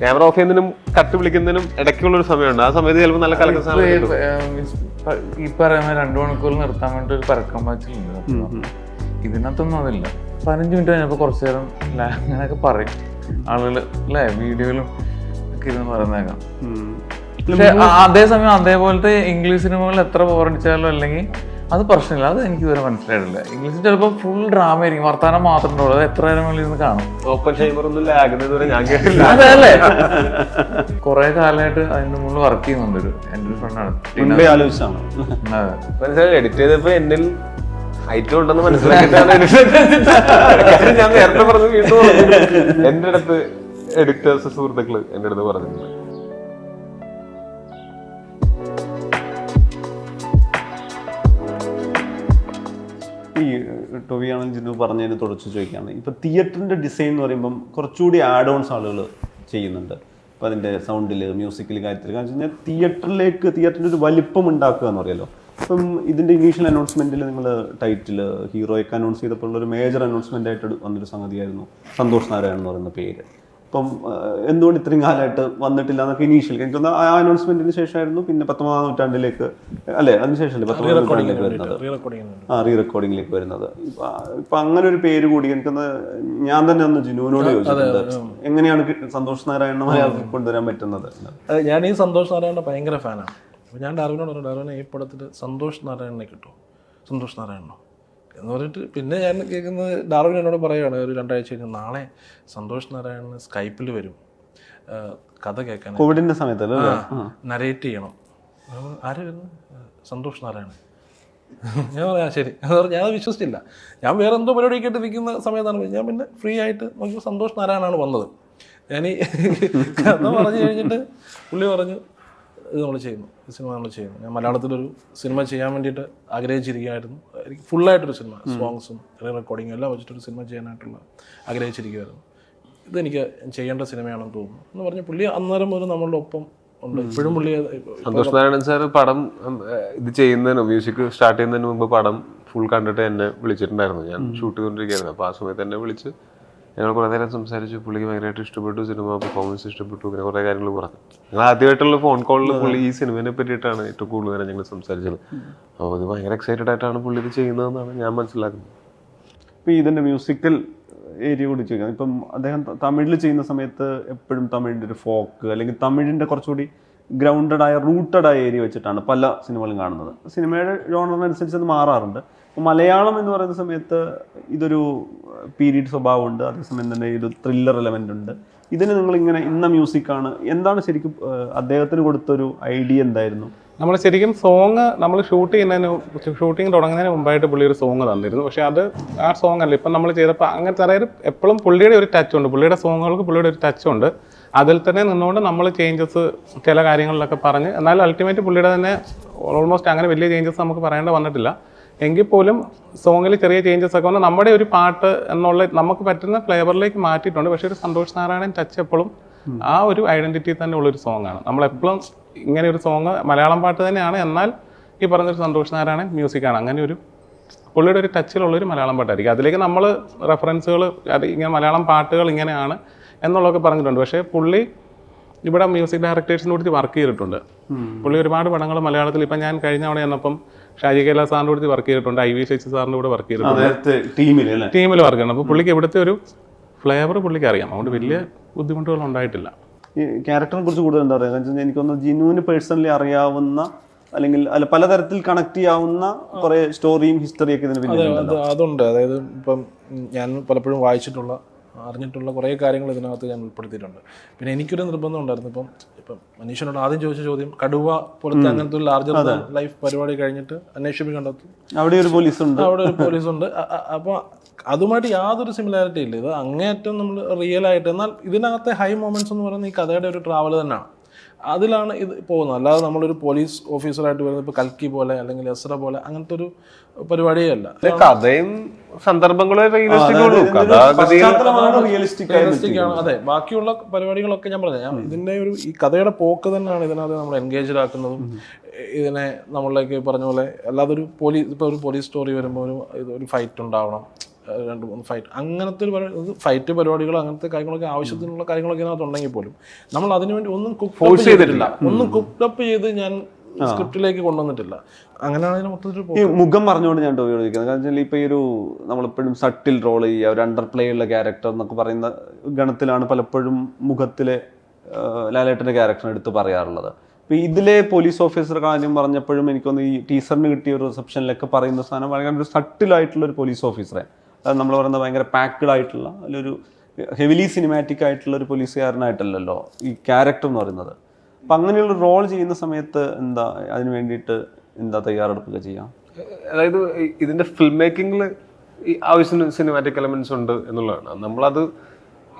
Camera off ചെയ്യുന്നതിനും cut വിളിക്കുന്നതിനും ഇടയ്ക്കുള്ള ഒരു സമയമുണ്ട്. ആ സമയത്ത് ചിലപ്പോൾ നല്ല കലക്ക. ഈ പറയുന്ന രണ്ടു മണിക്കൂർ നിർത്താൻ വേണ്ടി ഒരു പരക്കം പാച്ചിലുണ്ട് ഇതിനകത്തൊന്നും അതില്ല. പതിനഞ്ച് മിനിറ്റ് കഴിഞ്ഞപ്പോൾ കുറച്ചു നേരം അങ്ങനെയൊക്കെ പറയും. ആളുകൾ അല്ലേ വീഡിയോയിലും ഒക്കെ ഇരുന്ന് പറയുന്നേക്കാം. പക്ഷെ അതേസമയം അതേപോലത്തെ ഇംഗ്ലീഷ് സിനിമകൾ എത്ര ബോറടിച്ചാലും അല്ലെങ്കിൽ അത് പ്രശ്നമില്ല. അത് എനിക്ക് ഇതുവരെ മനസ്സിലായിട്ടില്ല. ഇംഗ്ലീഷ് ചിലപ്പോൾ ഫുൾ ഡ്രാമ ആയിരിക്കും. വർത്താനം മാത്രമേ ഉള്ളൂ. അത് എത്ര നേരം വേണ്ടി കാണും. ഓപ്പൺ ഷൈമർ ഒന്നും ലാഗുന്നത് ഞാൻ കേട്ടില്ല അതല്ലേ കുറെ കാലമായിട്ട് അതിന്റെ മുകളിൽ വർക്ക് ചെയ്യുന്നുണ്ട് ഒരു എന്റെ ഒരു ഫ്രണ്ടാണ് എഡിറ്റ് ചെയ്തപ്പോ എന്നിൽ ഹൈറ്റ് ഉണ്ടെന്ന് മനസ്സിലാക്കിയിട്ടാണ് ഞാൻ നേരത്തെ പറഞ്ഞു വീണ്ടും പറഞ്ഞു. എന്റെ അടുത്ത് എഡിറ്റേഴ്സ് സുഹൃത്തുക്കൾ എന്റെ അടുത്ത് പറഞ്ഞിട്ടുണ്ട്. ഈ ആണെന്ന് ജിന്നു പറഞ്ഞതിന് തുടച്ച് ചോദിക്കുകയാണ്. ഇപ്പോൾ തിയേറ്ററിന്റെ ഡിസൈൻ എന്ന് പറയുമ്പം കുറച്ചുകൂടി ആഡ് ഓൺസ് ആളുകൾ ചെയ്യുന്നുണ്ട്. ഇപ്പം അതിന്റെ സൗണ്ടിൽ മ്യൂസിക്കിൽ കാര്യത്തിൽ കാരണം വെച്ച് കഴിഞ്ഞാൽ തിയേറ്ററിലേക്ക് തിയേറ്ററിന്റെ ഒരു വലിപ്പം ഉണ്ടാക്കുക എന്ന് പറയുമല്ലോ ഇപ്പം ഇതിന്റെ ഇനീഷ്യൽ അനൗൺസ്മെന്റിൽ നിങ്ങൾ ടൈറ്റിൽ ഹീറോയൊക്കെ അനൗൺസ് ചെയ്തപ്പോൾ ഒരു മേജർ അനൗൺസ്മെന്റ് ആയിട്ട് വന്നൊരു സംഗതിയായിരുന്നു. സന്തോഷ് നാരായൺ എന്ന് പറയുന്ന പേര്. അപ്പം ആ, എന്തുകൊണ്ട് ഇത്രയും കാലമായിട്ട് വന്നിട്ടില്ല എന്നൊക്കെ ഇനീഷ്യൽ എനിക്ക് ആ അനൗൺസ്മെന്റിന് ശേഷമായിരുന്നു. പിന്നെ പത്തൊമ്പതാം നൂറ്റാണ്ടിലേക്ക് അല്ലെ അതിനുശേഷമല്ലേ പത്തൊമ്പതാം നൂറ്റാണ്ടിലേക്ക് വരുന്നത്? ആ റീ റെക്കോർഡിംഗിലേക്ക് വരുന്നത്. ഇപ്പൊ അങ്ങനെ ഒരു പേര് കൂടി എനിക്ക് ഞാൻ തന്നെ അന്ന് ജിനുവിനോട് ചോദിച്ചിട്ടുണ്ട്. എങ്ങനെയാണ് സന്തോഷ് നാരായണ മലയാളത്തിൽ കൊണ്ടുവരാൻ പറ്റുന്നത്? ഞാൻ ഈ സന്തോഷ് നാരായണ ഭയങ്കര ഫാനാണ് ഞാൻ ഡാർവിനോട് പറഞ്ഞു ഡാർവിനെ ഈ പടത്തിൽ സന്തോഷ് നാരായണനെ കിട്ടും? സന്തോഷ് നാരായണനോ? എന്ന് പറഞ്ഞിട്ട് പിന്നെ ഞാൻ കേൾക്കുന്നത് ഡാർവിൻ എന്നോട് പറയുകയാണ് ഒരു രണ്ടാഴ്ച കഴിഞ്ഞ് നാളെ സന്തോഷ് നാരായണൻ സ്കൈപ്പിൽ വരും. കഥ കേൾക്കാൻ. കോവിഡിന്റെ സമയത്തല്ലേ നരേറ്റ് ചെയ്യണം. ആര് വരുന്നു? സന്തോഷ് നാരായണൻ. ഞാൻ പറയാം ശരി. എന്ന് പറഞ്ഞാൽ ഞാൻ വിശ്വസിച്ചില്ല. ഞാൻ വേറെ എന്തോ പരിപാടി കേട്ട് നിൽക്കുന്ന സമയത്താണ്. ഞാൻ പിന്നെ ഫ്രീ ആയിട്ട് നോക്കിയപ്പോൾ സന്തോഷ് നാരായണനാണ് വന്നത്. ഞാൻ ഈ കഥ പറഞ്ഞു കഴിഞ്ഞിട്ട് പുള്ളി പറഞ്ഞു ഇത് നമ്മൾ ചെയ്യുന്നു. ഈ സിനിമ നമ്മൾ ചെയ്യുന്നു. ഞാൻ മലയാളത്തിലൊരു സിനിമ ചെയ്യാൻ വേണ്ടിയിട്ട് ആഗ്രഹിച്ചിരിക്കുകയായിരുന്നു. എനിക്ക് ഫുള്ളായിട്ടൊരു സിനിമ സോങ്സും റെക്കോർഡിങ്ങും എല്ലാം വെച്ചിട്ടൊരു സിനിമ ചെയ്യാനായിട്ടുള്ള ആഗ്രഹിച്ചിരിക്കുമായിരുന്നു ഇതെനിക്ക് ചെയ്യേണ്ട സിനിമയാണെന്ന് തോന്നുന്നു. എന്ന് പറഞ്ഞ പുള്ളി അന്നേരം മുതൽ നമ്മളുടെ ഒപ്പം ഉണ്ട്. ഇപ്പോഴും പുള്ളി സന്തോഷ് നാരായണൻ സാർ പടം ഇത് ചെയ്യുന്നതിന് മ്യൂസിക് സ്റ്റാർട്ട് ചെയ്യുന്നതിന് മുമ്പ് പടം ഫുൾ കണ്ടിട്ട് എന്നെ വിളിച്ചിട്ടുണ്ടായിരുന്നു. ഞാൻ ഷൂട്ട് ചെയ്തുകൊണ്ടിരിക്കുകയായിരുന്നു. അപ്പോൾ ആ സമയത്ത് എന്നെ വിളിച്ച് ഞങ്ങൾ കുറേ നേരം സംസാരിച്ചു പുള്ളിക്ക് ഭയങ്കരമായിട്ട് ഇഷ്ടപ്പെട്ടു സിനിമ പെർഫോമൻസ് ഇഷ്ടപ്പെട്ടു പിന്നെ കുറേ കാര്യങ്ങൾ പറഞ്ഞു. ഞങ്ങൾ ആദ്യമായിട്ടുള്ള ഫോൺ കോളിൽ പുള്ളി ഈ സിനിമയെ പറ്റിയിട്ടാണ് ഏറ്റവും കൂടുതൽ നേരം ഞങ്ങൾ സംസാരിച്ചത്. അപ്പോൾ ഇത് ഭയങ്കര എക്സൈറ്റഡ് ആയിട്ടാണ് പുള്ളി ഇത് ചെയ്യുന്നതെന്നാണ് ഞാൻ മനസ്സിലാക്കുന്നത്. ഇപ്പം ഇതിന്റെ മ്യൂസിക്കൽ ഏരിയ കൂടി ചോദിക്കാം. ഇപ്പം അദ്ദേഹം തമിഴിൽ ചെയ്യുന്ന സമയത്ത് എപ്പോഴും തമിഴിന്റെ ഒരു ഫോക്ക് അല്ലെങ്കിൽ തമിഴിന്റെ കുറച്ചുകൂടി ഗ്രൗണ്ടഡ് ആയ റൂട്ടഡ് ആയ ഏരിയ വെച്ചിട്ടാണ് പല സിനിമകളും കാണുന്നത്. സിനിമയുടെ ജോണറിനനുസരിച്ച് അത് മാറാറുണ്ട്. മലയാളം എന്ന് പറയുന്ന സമയത്ത് ഇതൊരു പീരീഡ് സ്വഭാവമുണ്ട്. അതേസമയം തന്നെ ഒരു ത്രില്ലർ എലമെന്റ് ഉണ്ട്. ഇതിന് നിങ്ങൾ ഇങ്ങനെ ഇന്ന മ്യൂസിക്കാണ് എന്താണ് ശരിക്കും അദ്ദേഹത്തിന് കൊടുത്തൊരു ഐഡിയ എന്തായിരുന്നു? നമ്മൾ ശരിക്കും സോങ് നമ്മൾ ഷൂട്ട് ചെയ്യുന്നതിന് ഷൂട്ടിംഗ് തുടങ്ങുന്നതിന് മുമ്പായിട്ട് പുള്ളി ഒരു സോങ് തന്നിരുന്നു. പക്ഷേ അത് ആ സോങ് അല്ല. ഇപ്പം നമ്മൾ ചെയ്തപ്പോൾ അങ്ങനത്തെ അതായത് എപ്പോഴും പുള്ളിയുടെ ഒരു ടച്ച് ഉണ്ട്. പുള്ളിയുടെ സോങ്ങുകൾക്ക് പുള്ളിയുടെ ഒരു ടച്ച് ഉണ്ട്. അതിൽ തന്നെ നിന്നുകൊണ്ട് നമ്മൾ ചേഞ്ചസ് ചില കാര്യങ്ങളിലൊക്കെ പറഞ്ഞ് എന്നാലും അൾട്ടിമേറ്റ് പുള്ളിയുടെ തന്നെ ഓൾമോസ്റ്റ് അങ്ങനെ വലിയ ചേഞ്ചസ് നമുക്ക് പറയേണ്ട വന്നിട്ടില്ല. എങ്കിൽ പോലും സോങ്ങിൽ ചെറിയ ചേഞ്ചസ് ഒക്കെ വന്ന് നമ്മുടെ ഒരു പാട്ട് എന്നുള്ള നമുക്ക് പറ്റുന്ന ഫ്ലേവറിലേക്ക് മാറ്റിയിട്ടുണ്ട്. പക്ഷേ ഒരു സന്തോഷ് നാരായണൻ ടച്ച് എപ്പോഴും ആ ഒരു ഐഡന്റിറ്റി തന്നെ ഉള്ളൊരു സോങ് ആണ്. നമ്മളെപ്പോഴും ഇങ്ങനെ ഒരു സോങ് മലയാളം പാട്ട് തന്നെയാണ്. എന്നാൽ ഈ പറഞ്ഞൊരു സന്തോഷ് നാരായണൻ മ്യൂസിക് ആണ്. അങ്ങനെ ഒരു പുള്ളിയുടെ ഒരു ടച്ചിലുള്ളൊരു മലയാളം പാട്ടായിരിക്കും. അതിലേക്ക് നമ്മൾ റെഫറൻസുകൾ അത് ഇങ്ങനെ മലയാളം പാട്ടുകൾ ഇങ്ങനെയാണ് എന്നുള്ളതൊക്കെ പറഞ്ഞിട്ടുണ്ട്. പക്ഷേ പുള്ളി ഇവിടെ മ്യൂസിക് ഡയറക്ടേഴ്സിനോട് കൂടി വർക്ക് ചെയ്തിട്ടുണ്ട്. പുള്ളി ഒരുപാട് പടങ്ങൾ മലയാളത്തിൽ ഇപ്പം ഞാൻ കഴിഞ്ഞ തവണ ചെന്നപ്പം ഷാജി കേരള സാറിന്റെ കൂടെ വർക്ക് ചെയ്തിട്ടുണ്ട്. ഐ വി ശശി സാറിന്റെ കൂടെ വർക്ക് ചെയ്തിട്ടുണ്ട്. ടീമിൽ അല്ലേ? ടീമിൽ വർക്ക് ചെയ്യണം. അപ്പോൾ പുള്ളിക്ക് ഇവിടുത്തെ ഒരു ഫ്ലേവർ പുള്ളിക്ക് അറിയാം. അതുകൊണ്ട് വലിയ ബുദ്ധിമുട്ടുകൾ ഉണ്ടായിട്ടില്ല. ഈ ക്യാരക്ടറിനെ കുറിച്ച് കൂടുതൽ എന്താ പറയുക എനിക്കൊന്ന് ജിനുവിന് പേഴ്സണലി അറിയാവുന്ന അല്ലെങ്കിൽ അല്ല പലതരത്തിൽ കണക്ട് ചെയ്യാവുന്ന കുറേ സ്റ്റോറിയും ഹിസ്റ്ററിയൊക്കെ ഇതിന് അതെ പിന്നിലുണ്ടല്ലോ അത് അതുണ്ട്. അതായത് ഇപ്പം ഞാൻ പലപ്പോഴും വായിച്ചിട്ടുള്ള അറിഞ്ഞിട്ടുള്ള കുറേ കാര്യങ്ങൾ ഇതിനകത്ത് ഞാൻ ഉൾപ്പെടുത്തിയിട്ടുണ്ട്. പിന്നെ എനിക്കൊരു നിർബന്ധം ഉണ്ടായിരുന്നു. ഇപ്പം ഇപ്പം മനുഷ്യനോട് ആദ്യം ചോദിച്ച ചോദ്യം കടുവ പോലത്തെ അങ്ങനത്തെ ഒരു ലാർജർ ലൈഫ് പരിപാടി കഴിഞ്ഞിട്ട് അന്വേഷിപ്പ് കണ്ടെത്തും അവിടെ ഒരു പോലീസ് ഉണ്ട് അവിടെ ഒരു പോലീസ് ഉണ്ട് അപ്പോൾ അതുമായിട്ട് യാതൊരു സിമിലാരിറ്റി ഇല്ല. ഇത് അങ്ങേയറ്റം നമ്മൾ റിയൽ ആയിട്ട് എന്നാൽ ഇതിനകത്തെ ഹൈ മൊമെന്റ്സ് എന്ന് പറയുന്നത് ഈ കഥയുടെ ഒരു ട്രാവൽ തന്നെയാണ്. അതിലാണ് ഇത് പോകുന്നത്. അല്ലാതെ നമ്മളൊരു പോലീസ് ഓഫീസറായിട്ട് വരുന്നത് ഇപ്പോൾ കൽക്കി പോലെ അല്ലെങ്കിൽ എസ്ര പോലെ അങ്ങനത്തെ ഒരു പരിപാടിയേ അല്ല കഥയും സന്ദർഭങ്ങളും റിയലിസ്റ്റിക് ആണ്. അതെ ബാക്കിയുള്ള പരിപാടികളൊക്കെ ഞാൻ പറഞ്ഞു ഞാൻ ഇതിന്റെ ഒരു ഈ കഥയുടെ പോക്ക് തന്നെയാണ് ഇതിനകത്ത് നമ്മൾ എൻഗേജ്ഡ് ആക്കുന്നതും. ഇതിനെ നമ്മളിലേക്ക് പറഞ്ഞ പോലെ അല്ലാതെ ഒരു പോലീസ് ഇപ്പോൾ ഒരു പോലീസ് സ്റ്റോറി വരുമ്പോൾ ഒരു ഇതൊരു ഒരു ഫൈറ്റ് ഉണ്ടാവണം. രണ്ട് മൂന്ന് ഫൈറ്റ് അങ്ങനത്തെ ഒരു ഫൈറ്റ് പരിപാടികൾ അങ്ങനത്തെ കാര്യങ്ങളൊക്കെ ആവശ്യത്തിനുള്ള കാര്യങ്ങളൊക്കെ അതിനകത്ത് ഉണ്ടെങ്കിൽ പോലും നമ്മൾ അതിനുവേണ്ടി ഒന്നും കുക്ക് ചെയ്തിട്ടില്ല. ഒന്നും കുക്കപ്പ് ചെയ്ത് ഞാൻ സ്ക്രിപ്റ്റിലേക്ക് കൊണ്ടുവന്നിട്ടില്ല. അങ്ങനെയാണ് മൊത്തത്തിൽ ഈ മുഖം പറഞ്ഞുകൊണ്ട് ഞാൻ ടോവിയോട് ചോദിക്കുന്നത് കാരണം വെച്ചാൽ ഇപ്പൊ ഈ ഒരു നമ്മളെപ്പോഴും സട്ടിൽ റോൾ ചെയ്യുക ഒരു അണ്ടർ പ്ലേ ഉള്ള ക്യാരക്ടർ എന്നൊക്കെ പറയുന്ന ഗണത്തിലാണ് പലപ്പോഴും മുഖത്തിലെ ലാലേട്ടന്റെ ലാലേട്ടന്റെ ക്യാരക്ടർ എടുത്ത് പറയാറുള്ളത്. ഇപ്പൊ ഇതിലെ പോലീസ് ഓഫീസർ കാര്യം പറഞ്ഞപ്പോഴും എനിക്കൊന്ന് ഈ ടീച്ചറിന് കിട്ടിയ ഒരു റിസപ്ഷനിലൊക്കെ പറയുന്ന സാധനം ഭയങ്കര ഒരു സട്ടിലായിട്ടുള്ള ഒരു പോലീസ് ഓഫീസറെ നമ്മൾ പറയുന്നത് ഭയങ്കര പാക്ഡ് ആയിട്ടുള്ള അതിലൊരു ഹെവിലി സിനിമാറ്റിക് ആയിട്ടുള്ള ഒരു പോലീസുകാരനായിട്ടല്ലല്ലോ ഈ ക്യാരക്ടർ എന്ന് പറയുന്നത്. അപ്പം അങ്ങനെയുള്ള റോൾ ചെയ്യുന്ന സമയത്ത് എന്താ അതിന് വേണ്ടിയിട്ട് എന്താ തയ്യാറെടുപ്പൊക്കെ ചെയ്യാം? അതായത് ഇതിന്റെ ഫിലിം മേക്കിങ്ങിൽ ഈ ആവശ്യത്തിന് സിനിമാറ്റിക് എലമെന്റ്സ് ഉണ്ട് എന്നുള്ളതാണ്. നമ്മളത്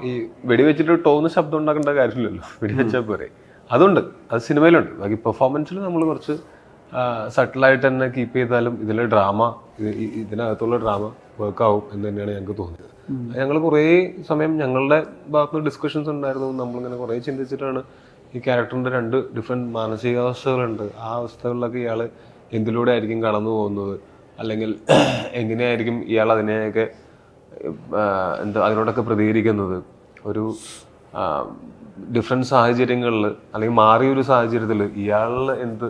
ഈ വെടിവെച്ചിട്ട് ടോന്ന് ശബ്ദം ഉണ്ടാക്കേണ്ട കാര്യമില്ലല്ലോ. വെടിവെച്ചാൽ പോരെ. അതുണ്ട്. അത് സിനിമയിലുണ്ട്. ബാക്കി പെർഫോമൻസിൽ നമ്മൾ കുറച്ച് സട്ടിലായിട്ട് തന്നെ കീപ്പ് ചെയ്താലും ഇതിലെ ഡ്രാമ ഇതിനകത്തുള്ള ഡ്രാമ വർക്ക് ആവും എന്ന് തന്നെയാണ് ഞങ്ങൾക്ക് തോന്നിയത്. ഞങ്ങൾ കുറേ സമയം ഞങ്ങളുടെ ഭാഗത്ത് ഡിസ്കഷൻസ് ഉണ്ടായിരുന്നു. നമ്മളിങ്ങനെ കുറേ ചിന്തിച്ചിട്ടാണ് ഈ ക്യാരക്ടറിന്റെ രണ്ട് ഡിഫറെന്റ് മാനസികാവസ്ഥകളുണ്ട്. ആ അവസ്ഥകളിലൊക്കെ ഇയാൾ എന്തിലൂടെ ആയിരിക്കും കടന്നു പോകുന്നത്? അല്ലെങ്കിൽ എങ്ങനെയായിരിക്കും ഇയാൾ അതിനെയൊക്കെ എന്താ അതിനോടൊക്കെ പ്രതികരിക്കുന്നത്? ഒരു ഡിഫറെന്റ് സാഹചര്യങ്ങളിൽ അല്ലെങ്കിൽ മാറിയൊരു സാഹചര്യത്തിൽ ഇയാളിൽ എന്ത്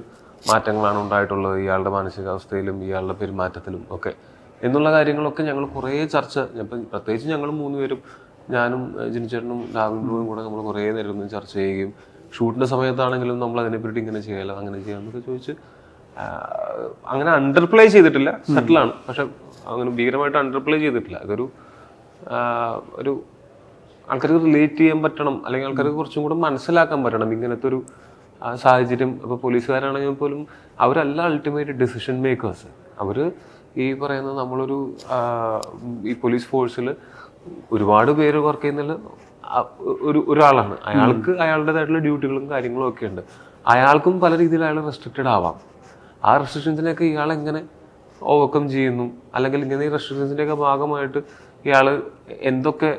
മാറ്റങ്ങളാണ് ഉണ്ടായിട്ടുള്ളത്? ഇയാളുടെ മാനസികാവസ്ഥയിലും ഇയാളുടെ പെരുമാറ്റത്തിലും ഒക്കെ. എന്നുള്ള കാര്യങ്ങളൊക്കെ ഞങ്ങൾ കുറേ ചർച്ച ഇപ്പം പ്രത്യേകിച്ച് ഞങ്ങൾ മൂന്നുപേരും ഞാനും ജിനിച്ചേട്ടനും രാവിലും കൂടെ നമ്മൾ കുറേ നേരം ഒന്ന് ചർച്ച ചെയ്യുകയും ഷൂട്ടിന്റെ സമയത്താണെങ്കിലും നമ്മൾ അതിനെപ്പറ്റി ഇങ്ങനെ ചെയ്യാലോ അങ്ങനെ ചെയ്യാം എന്നൊക്കെ ചോദിച്ച് അങ്ങനെ അണ്ടർപ്ലേ ചെയ്തിട്ടില്ല സെറ്റിലാണ് പക്ഷെ അങ്ങനെ ഭീകരമായിട്ട് അണ്ടർപ്ലേ ചെയ്തിട്ടില്ല. അതൊരു ഒരു ആൾക്കാർക്ക് റിലേറ്റ് ചെയ്യാൻ പറ്റണം അല്ലെങ്കിൽ ആൾക്കാർക്ക് കുറച്ചും കൂടെ മനസ്സിലാക്കാൻ പറ്റണം ഇങ്ങനത്തെ ഒരു സാഹചര്യം. ഇപ്പോൾ പോലീസുകാരാണെങ്കിൽ പോലും അവരല്ല അൾട്ടിമേറ്റ് ഡിസിഷൻ മേക്കേഴ്സ് അവർ ഈ പറയുന്ന നമ്മളൊരു ഈ പോലീസ് ഫോഴ്സിൽ ഒരുപാട് പേര് വർക്ക് ചെയ്യുന്നതിൽ ഒരു ഒരാളാണ്. അയാൾക്ക് അയാളുടേതായിട്ടുള്ള ഡ്യൂട്ടികളും കാര്യങ്ങളും ഒക്കെ ഉണ്ട്. അയാൾക്കും പല രീതിയിൽ അയാൾ റെസ്ട്രിക്റ്റഡ് ആവാം. ആ റെസ്ട്രിക്ഷൻസിനെയൊക്കെ ഇയാൾ എങ്ങനെ ഓവർകം ചെയ്യുന്നു? അല്ലെങ്കിൽ ഇങ്ങനെ ഈ റെസ്ട്രിക്ഷൻസിന്റെയൊക്കെ ഭാഗമായിട്ട് ഇയാൾ എന്തൊക്കെ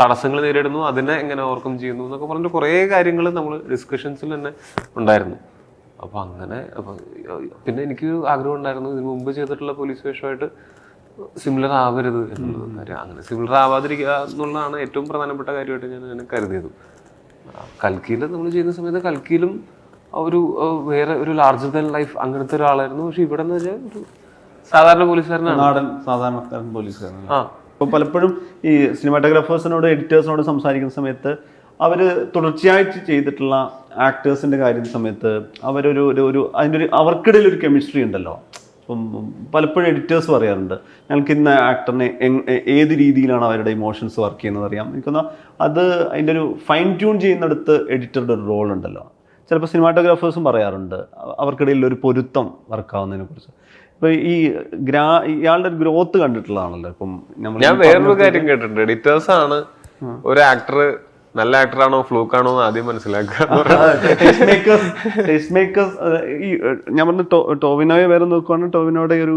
തടസ്സങ്ങൾ നേരിടുന്നു? അതിനെ എങ്ങനെ ഓവർകം ചെയ്യുന്നു? എന്നൊക്കെ പറഞ്ഞിട്ട് കുറേ കാര്യങ്ങൾ നമ്മൾ ഡിസ്കഷൻസിൽ തന്നെ ഉണ്ടായിരുന്നു. അപ്പോൾ അങ്ങനെ പിന്നെ എനിക്ക് ആഗ്രഹം ഉണ്ടായിരുന്നു ഇതിനു മുമ്പ് ചെയ്തിട്ടുള്ള പോലീസ് വേഷമായിട്ട് സിമിലർ ആവരുത് എന്നുള്ളത് കാര്യം. അങ്ങനെ സിമിലർ ആവാതിരിക്കുക എന്നുള്ളതാണ് ഏറ്റവും പ്രധാനപ്പെട്ട കാര്യമായിട്ട് ഞാൻ അങ്ങനെ കരുതിയത്. കൽക്കിയിൽ നമ്മൾ ചെയ്യുന്ന സമയത്ത് കൽക്കിയിലും ഒരു വേറെ ഒരു ലാർജർ ദാൻ ലൈഫ് അങ്ങനത്തെ ഒരാളായിരുന്നു. പക്ഷെ ഇവിടെ എന്ന് വെച്ചാൽ ഒരു സാധാരണ പോലീസുകാരനാണ്. നാടൻ സാധാരണക്കാരൻ പോലീസുകാരനാണ് ആ. ഇപ്പം പലപ്പോഴും ഈ സിനിമാറ്റോഗ്രാഫേഴ്സിനോട് എഡിറ്റേഴ്സിനോട് സംസാരിക്കുന്ന സമയത്ത് അവർ തുടർച്ചയായിട്ട് ചെയ്തിട്ടുള്ള ആക്ടേഴ്സിന്റെ കാര്യം സമയത്ത് അവരൊരു ഒരു ഒരു അതിന്റെ ഒരു അവർക്കിടയിൽ ഒരു കെമിസ്ട്രി ഉണ്ടല്ലോ. ഇപ്പം പലപ്പോഴും എഡിറ്റേഴ്സ് പറയാറുണ്ട് ഞങ്ങൾക്ക് ഇന്ന ആക്ടറിനെ ഏത് രീതിയിലാണ് അവരുടെ ഇമോഷൻസ് വർക്ക് ചെയ്യുന്നത് അറിയാം? എനിക്കൊന്ന് അത് അതിന്റെ ഒരു ഫൈൻ ട്യൂൺ ചെയ്യുന്നിടത്ത് എഡിറ്ററുടെ ഒരു റോൾ ഉണ്ടല്ലോ. ചിലപ്പോൾ സിനിമാറ്റോഗ്രാഫേഴ്സും പറയാറുണ്ട് അവർക്കിടയിൽ ഒരു പൊരുത്തം വർക്കാവുന്നതിനെ കുറിച്ച്. ഇപ്പോൾ ഈ ഗ്രാ ഇയാളുടെ ഒരു ഗ്രോത്ത് കണ്ടിട്ടുള്ളതാണല്ലോ. ഇപ്പം ഞാൻ വേറൊരു കാര്യം കേട്ടിട്ടുണ്ട്. എഡിറ്റേഴ്സാണ് ഒരു ആക്ടർ നല്ല ആക്ടറാണോ ഫ്ലൂക്ക് ആണോ എന്ന് ആദ്യം മനസ്സിലാക്കുക ഈ ഞാൻ പറഞ്ഞ ടോവിനോയെ വേറെ നോക്കുവാണെങ്കിൽ ടോവിനോയുടെ ഒരു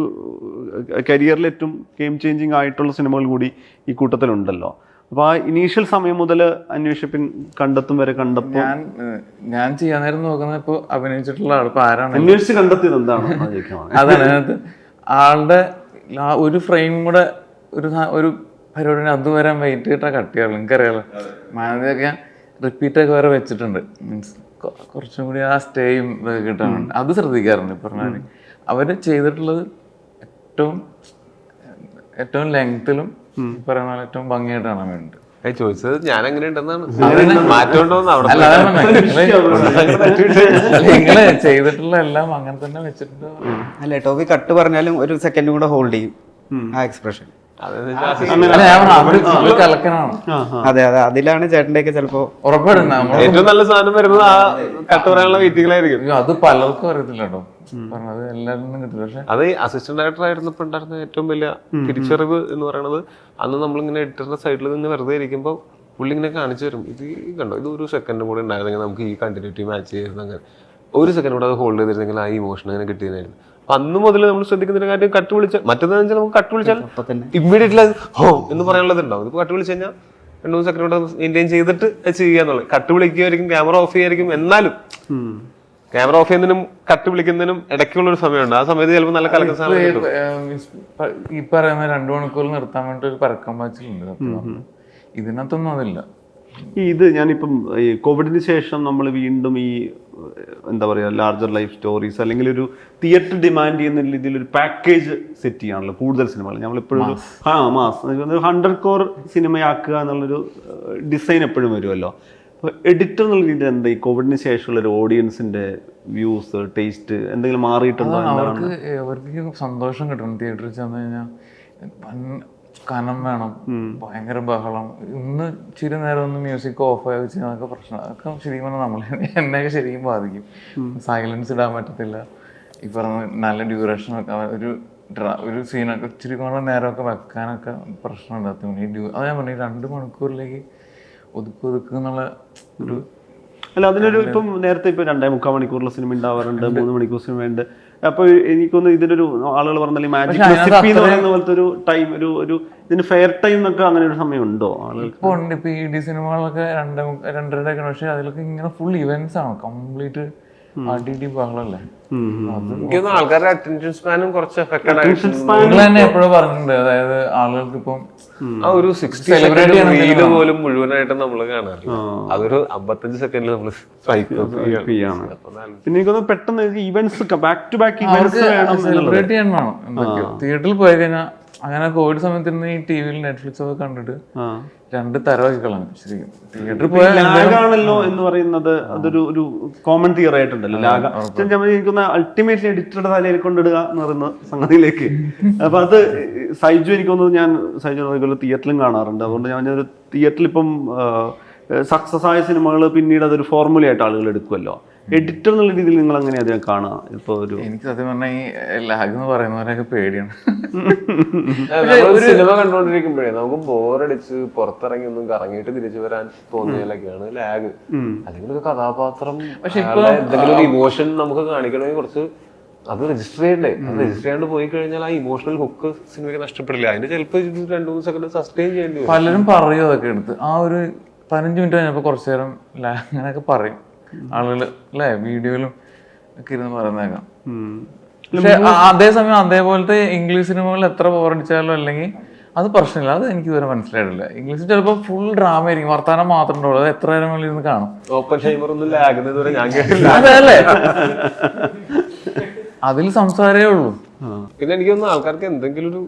കരിയറിൽ ഏറ്റവും ഗെയിം ചേഞ്ചിങ് ആയിട്ടുള്ള സിനിമകൾ കൂടി ഈ കൂട്ടത്തിലുണ്ടല്ലോ. അപ്പൊ ആ ഇനീഷ്യൽ സമയം മുതൽ അന്വേഷിപ്പിൻ കണ്ടെത്തും വരെ കണ്ടപ്പോൾ ഞാൻ ഞാൻ ചെയ്യാൻ നേരം നോക്കുന്നത് ഇപ്പൊ അഭിനയിച്ചിട്ടുള്ള ആൾ ഇപ്പൊ ആരാണ്? അന്വേഷിച്ച് കണ്ടെത്തിയത് എന്താണ് അതാണ്. അതിനകത്ത് ആളുടെ ആ ഒരു ഫ്രെയിം കൂടെ ഒരു ഒരു പരിപാടിന് വരാൻ വെയിറ്റ് കിട്ടാൻ കട്ട് എനിക്കറിയാലോ മാനേജൊക്കെ റിപ്പീറ്റ് ഒക്കെ വരെ വെച്ചിട്ടുണ്ട്. മീൻസ് കുറച്ചും കൂടി ആ സ്റ്റേയും ഇതൊക്കെ കിട്ടാനുണ്ട്. അത് ശ്രദ്ധിക്കാറുണ്ട് പറഞ്ഞാൽ അവർ ചെയ്തിട്ടുള്ളത് ഏറ്റവും ഏറ്റവും ലെങ്ത്തിലും പറയുന്ന പോലെ ഏറ്റവും ഭംഗിയായിട്ട് കാണാൻ വേണ്ടി ചോദിച്ചത് ഞാൻ എങ്ങനെ ഉണ്ടെന്നാണ് നിങ്ങൾ ചെയ്തിട്ടുള്ള എല്ലാം അങ്ങനെ തന്നെ വെച്ചിട്ടുണ്ട്. അല്ല ടോപ്പി കട്ട് പറഞ്ഞാലും ഒരു സെക്കൻഡ് കൂടെ ഹോൾഡ് ചെയ്യും. ആ എക്സ്പ്രഷൻ അതെ അതെ. അതിലാണ് ചേട്ടന്റെയൊക്കെ ചിലപ്പോ ഉറപ്പായിട്ടും ഏറ്റവും നല്ല സാധനം വരുന്നത് ആ കട്ട് പറയാനുള്ള മീറ്റിംഗിലായിരിക്കും അയ്യോ, അത് പലർക്കും അറിയത്തില്ല കേട്ടോ പറഞ്ഞത് എല്ലാവരും കിട്ടില്ല പക്ഷെ അത് അസിസ്റ്റന്റ് ഡയറക്ടർ ആയിരുന്നപ്പോ ഉണ്ടായിരുന്ന ഏറ്റവും വലിയ തിരിച്ചറിവ് എന്ന് പറയുന്നത് അന്ന് നമ്മളിങ്ങനെ എഡിറ്ററിന്റെ സൈഡിൽ നിന്ന് വെറുതെ ഇരിക്കുമ്പോൾ പുള്ളി ഇങ്ങനെ കാണിച്ചു തരും. ഇത് കണ്ടോ ഇത് ഒരു സെക്കൻഡ് കൂടെ ഉണ്ടായിരുന്നെങ്കിൽ നമുക്ക് ഈ കണ്ടിന്യൂറ്റി മാച്ച് ചെയ്തിരുന്നെങ്കിൽ ഒരു സെക്കൻഡ് കൂടെ അത് ഹോൾഡ് ചെയ്തിരുന്നെങ്കിൽ ആ ഇമോഷൻ അങ്ങനെ കിട്ടിയതായിരുന്നു അന്ന് മുതൽ നമ്മൾ ശ്രദ്ധിക്കുന്ന കാര്യം കട്ട് വിളിച്ച മറ്റേതെന്ന് വെച്ചാൽ നമുക്ക് കട്ട് വിളിച്ചാൽ ഇമ്മീഡിയറ്റ്ലി ഹോ എന്ന് പറയാനുള്ളത് ഉണ്ടാവും. ഇതിപ്പോൾ കട്ട് വിളിച്ചു കഴിഞ്ഞാൽ രണ്ടു മൂന്ന് സെക്കൻഡ് കൂടെ മെയിന്റെയിൻ ചെയ്തിട്ട് അത് ചെയ്യുക എന്നുള്ളത്. കട്ട് വിളിക്കുകയായിരിക്കും ക്യാമറ ഓഫ് ചെയ്യായിരിക്കും എന്നാലും ക്യാമറ ഓഫ് ചെയ്യുന്നതിനും കട്ട് വിളിക്കുന്നതിനും ഇടയ്ക്കുള്ള ഒരു സമയമുണ്ട്. ആ സമയത്ത് ചിലപ്പോൾ നല്ല കലക്കുന്ന സാധനം ഈ, പറയുന്ന രണ്ടു മണിക്കൂർ നിർത്താൻ വേണ്ടി ഒരു പരക്കം പാച്ചിലുണ്ട് ഇതിനകത്തൊന്നും അതില്ല. ഈ ഇത് ഞാനിപ്പം ഈ കോവിഡിന് ശേഷം നമ്മൾ വീണ്ടും ഈ എന്താ പറയുക ലാർജർ ലൈഫ് സ്റ്റോറീസ് അല്ലെങ്കിൽ ഒരു തിയേറ്റർ ഡിമാൻഡ് ചെയ്യുന്ന രീതിയിൽ ഒരു പാക്കേജ് സെറ്റ് ചെയ്യാണല്ലോ കൂടുതൽ സിനിമകൾ നമ്മളിപ്പോഴും ഒരു ആ മാസ് ഹൺഡ്രഡ് കോർ സിനിമയാക്കുക എന്നുള്ളൊരു ഡിസൈൻ എപ്പോഴും വരുമല്ലോ. അപ്പോൾ എഡിറ്റർ എന്നുള്ള രീതിയിൽ എന്താ ഈ കോവിഡിന് ശേഷമുള്ള ഒരു ഓഡിയൻസിന്റെ വ്യൂസ് ടേസ്റ്റ് എന്തെങ്കിലും മാറിയിട്ടുണ്ടോ അവർക്ക് അവർക്ക് സന്തോഷം കിട്ടണം. തിയേറ്ററിൽ ചെന്ന് കഴിഞ്ഞാൽ കനം വേണം ഭയങ്കര ബഹളം. ഇന്ന് ചിരി നേരം ഒന്ന് മ്യൂസിക് ഓഫ് ആയി വെച്ച് അതൊക്കെ പ്രശ്നം. അതൊക്കെ ശരിക്കും പറഞ്ഞാൽ നമ്മൾ എന്നെയൊക്കെ ശരിക്കും ബാധിക്കും. സൈലൻസ് ഇടാൻ പറ്റത്തില്ല. ഈ പറഞ്ഞ നല്ല ഡ്യൂറേഷൻ ഒക്കെ ഒരു ഒരു സീനൊക്കെ ഇച്ചിരി കൂടെ നേരമൊക്കെ വെക്കാനൊക്കെ പ്രശ്നം ഉണ്ടാകും ഈ ഡ്യൂ അത് ഞാൻ പറഞ്ഞു രണ്ട് മണിക്കൂറിലേക്ക് ഒതുക്കി ഒതുക്കുക എന്നുള്ള ഒരു അല്ല അതിനൊരു ഇപ്പം നേരത്തെ ഇപ്പൊ രണ്ടേ മുക്കാൽ മണിക്കൂറുള്ള സിനിമ ഉണ്ടാവാറുണ്ട് മൂന്ന് മണിക്കൂർ സിനിമ ഉണ്ട്. അപ്പൊ എനിക്കൊന്ന് ഇതിന്റെ ഒരു ആളുകൾ പറഞ്ഞാൽ മാജിക് റെസിപ്പി എന്ന് പറയുന്ന പോലത്തെ ഒരു ടൈം ഒരു ഒരു ഇതിന് ഫെയർ ടൈം എന്നൊക്കെ അങ്ങനെ ഒരു സമയം ഉണ്ടോ ആളുകൾക്ക്? ഉണ്ട്. ഇപ്പൊ ഈ ഡി സിനിമകളൊക്കെ രണ്ട് രണ്ടരയുടെ പക്ഷെ അതിലൊക്കെ ഇങ്ങനെ ഫുൾ ഇവന്റ്സ് ആണ്. കംപ്ലീറ്റ് അടിടി ബഹളല്ലേ? അത് എനിക്ക് തോന്നുന്നു ആൾക്കാരുടെ അറ്റൻഷൻ സ്പാനും കുറച്ച് എഫക്റ്റഡ് നിങ്ങൾ തന്നെ എപ്പോഴും പറഞ്ഞിട്ടുണ്ട് അതായത് ആളുകൾക്ക് ഇപ്പം ആ ഒരു സിക്സ്റ്റി ചെയ്യണം റീൽ പോലും മുഴുവനായിട്ട് നമ്മൾ കാണാറില്ല. അതൊരു അമ്പത്തഞ്ച് സെക്കൻഡിൽ നമ്മൾ. പിന്നെ എനിക്കൊന്ന് പെട്ടെന്ന് events back to back events വേണം സെലിബ്രേറ്റ് ചെയ്യാൻ വേണം. തിയേറ്ററിൽ പോയി കഴിഞ്ഞാൽ അങ്ങനെ കോവിഡ് സമയത്ത് ഇരുന്ന് ഈ ടി വിയിൽ നെറ്റ്ഫ്ലിക്സ് ഒക്കെ കണ്ടിട്ട് രണ്ട് തരമാക്കി കളഞ്ഞു ശരിക്കും. തിയേറ്ററിൽ പോയാൽ ആണല്ലോ എന്ന് പറയുന്നത് അതൊരു ഒരു കോമൺ തിയറി ആയിട്ടുണ്ടല്ലോ. ലാഗ എനിക്കൊന്ന് അൾട്ടിമേറ്റ്ലി എഡിറ്ററുടെ തലയിൽ കൊണ്ടിടുക എന്ന് പറയുന്ന സംഗതിയിലേക്ക്. അപ്പൊ അത് സൈജു എനിക്കൊന്ന് ഞാൻ സൈജു തിയേറ്ററിലും കാണാറുണ്ട്. അതുകൊണ്ട് ഞാൻ ഒരു തിയേറ്ററിൽ ഇപ്പം സക്സസ് ആയ സിനിമകൾ പിന്നീട് അതൊരു ഫോർമുലയായിട്ട് ആളുകൾ എടുക്കുമല്ലോ. എഡിറ്റർ എന്നുള്ള രീതിയിൽ നിങ്ങൾ അങ്ങനെ അതിനെ കാണുക ഇപ്പൊ ഒരു എനിക്ക് സത്യം പറഞ്ഞാൽ ഈ ലാഗ് എന്ന് പറയുന്നവരൊക്കെ പേടിയാണ്. സിനിമ കണ്ടോണ്ടിരിക്കുമ്പോഴേ നമുക്ക് ബോറടിച്ച് പുറത്തിറങ്ങി ഒന്നും കറങ്ങിയിട്ട് തിരിച്ചു വരാൻ തോന്നിയാലൊക്കെയാണ് ലാഗ് അല്ലെങ്കിൽ ഒരു കഥാപാത്രം എന്തെങ്കിലും ഒരു ഇമോഷൻ നമുക്ക് കാണിക്കണമെങ്കിൽ കുറച്ച് അത് രജിസ്റ്റർ ചെയ്യണ്ടേ? അത് രജിസ്റ്റർ ചെയ്യാണ്ട് പോയി കഴിഞ്ഞാൽ ആ ഇമോഷണൽ ഹുക്ക് സിനിമയ്ക്ക് നഷ്ടപ്പെടില്ല. അതിന് ചിലപ്പോൾ രണ്ടു മൂന്ന് സെക്കൻഡ് സസ്റ്റെയിൻ ചെയ്യേണ്ടി വരും. പലരും പറയും അതൊക്കെ എടുത്ത്. ആ ഒരു പതിനഞ്ച് മിനിറ്റ് കഴിഞ്ഞപ്പോൾ കുറച്ചു നേരം ലാഗ് അങ്ങനെയൊക്കെ പറയും. ആളുകൾ അല്ലേ? വീഡിയോയിലും ഒക്കെ ഇരുന്ന് പറയുന്നേക്കാം. പക്ഷെ അതേസമയം അതേപോലത്തെ ഇംഗ്ലീഷ് സിനിമകൾ എത്ര പോറടിച്ചാലും അല്ലെങ്കിൽ അത് പ്രശ്നമില്ല. അത് എനിക്ക് ഇതുവരെ മനസ്സിലായിട്ടില്ല. ഇംഗ്ലീഷ് ചിലപ്പോൾ ഫുൾ ഡ്രാമ ആയിരിക്കും. വർത്താനം മാത്രമേ ഉള്ളൂ. അത് എത്ര നേരം ഇരുന്ന് കാണും. ഓപ്പൺ ഒന്നും ഞാൻ കേട്ടില്ല. അതല്ലേ അതിൽ സംസാരമേ ഉള്ളൂ. പിന്നെ എനിക്ക് തോന്നുന്നു ആൾക്കാർക്ക് എന്തെങ്കിലും ഒരു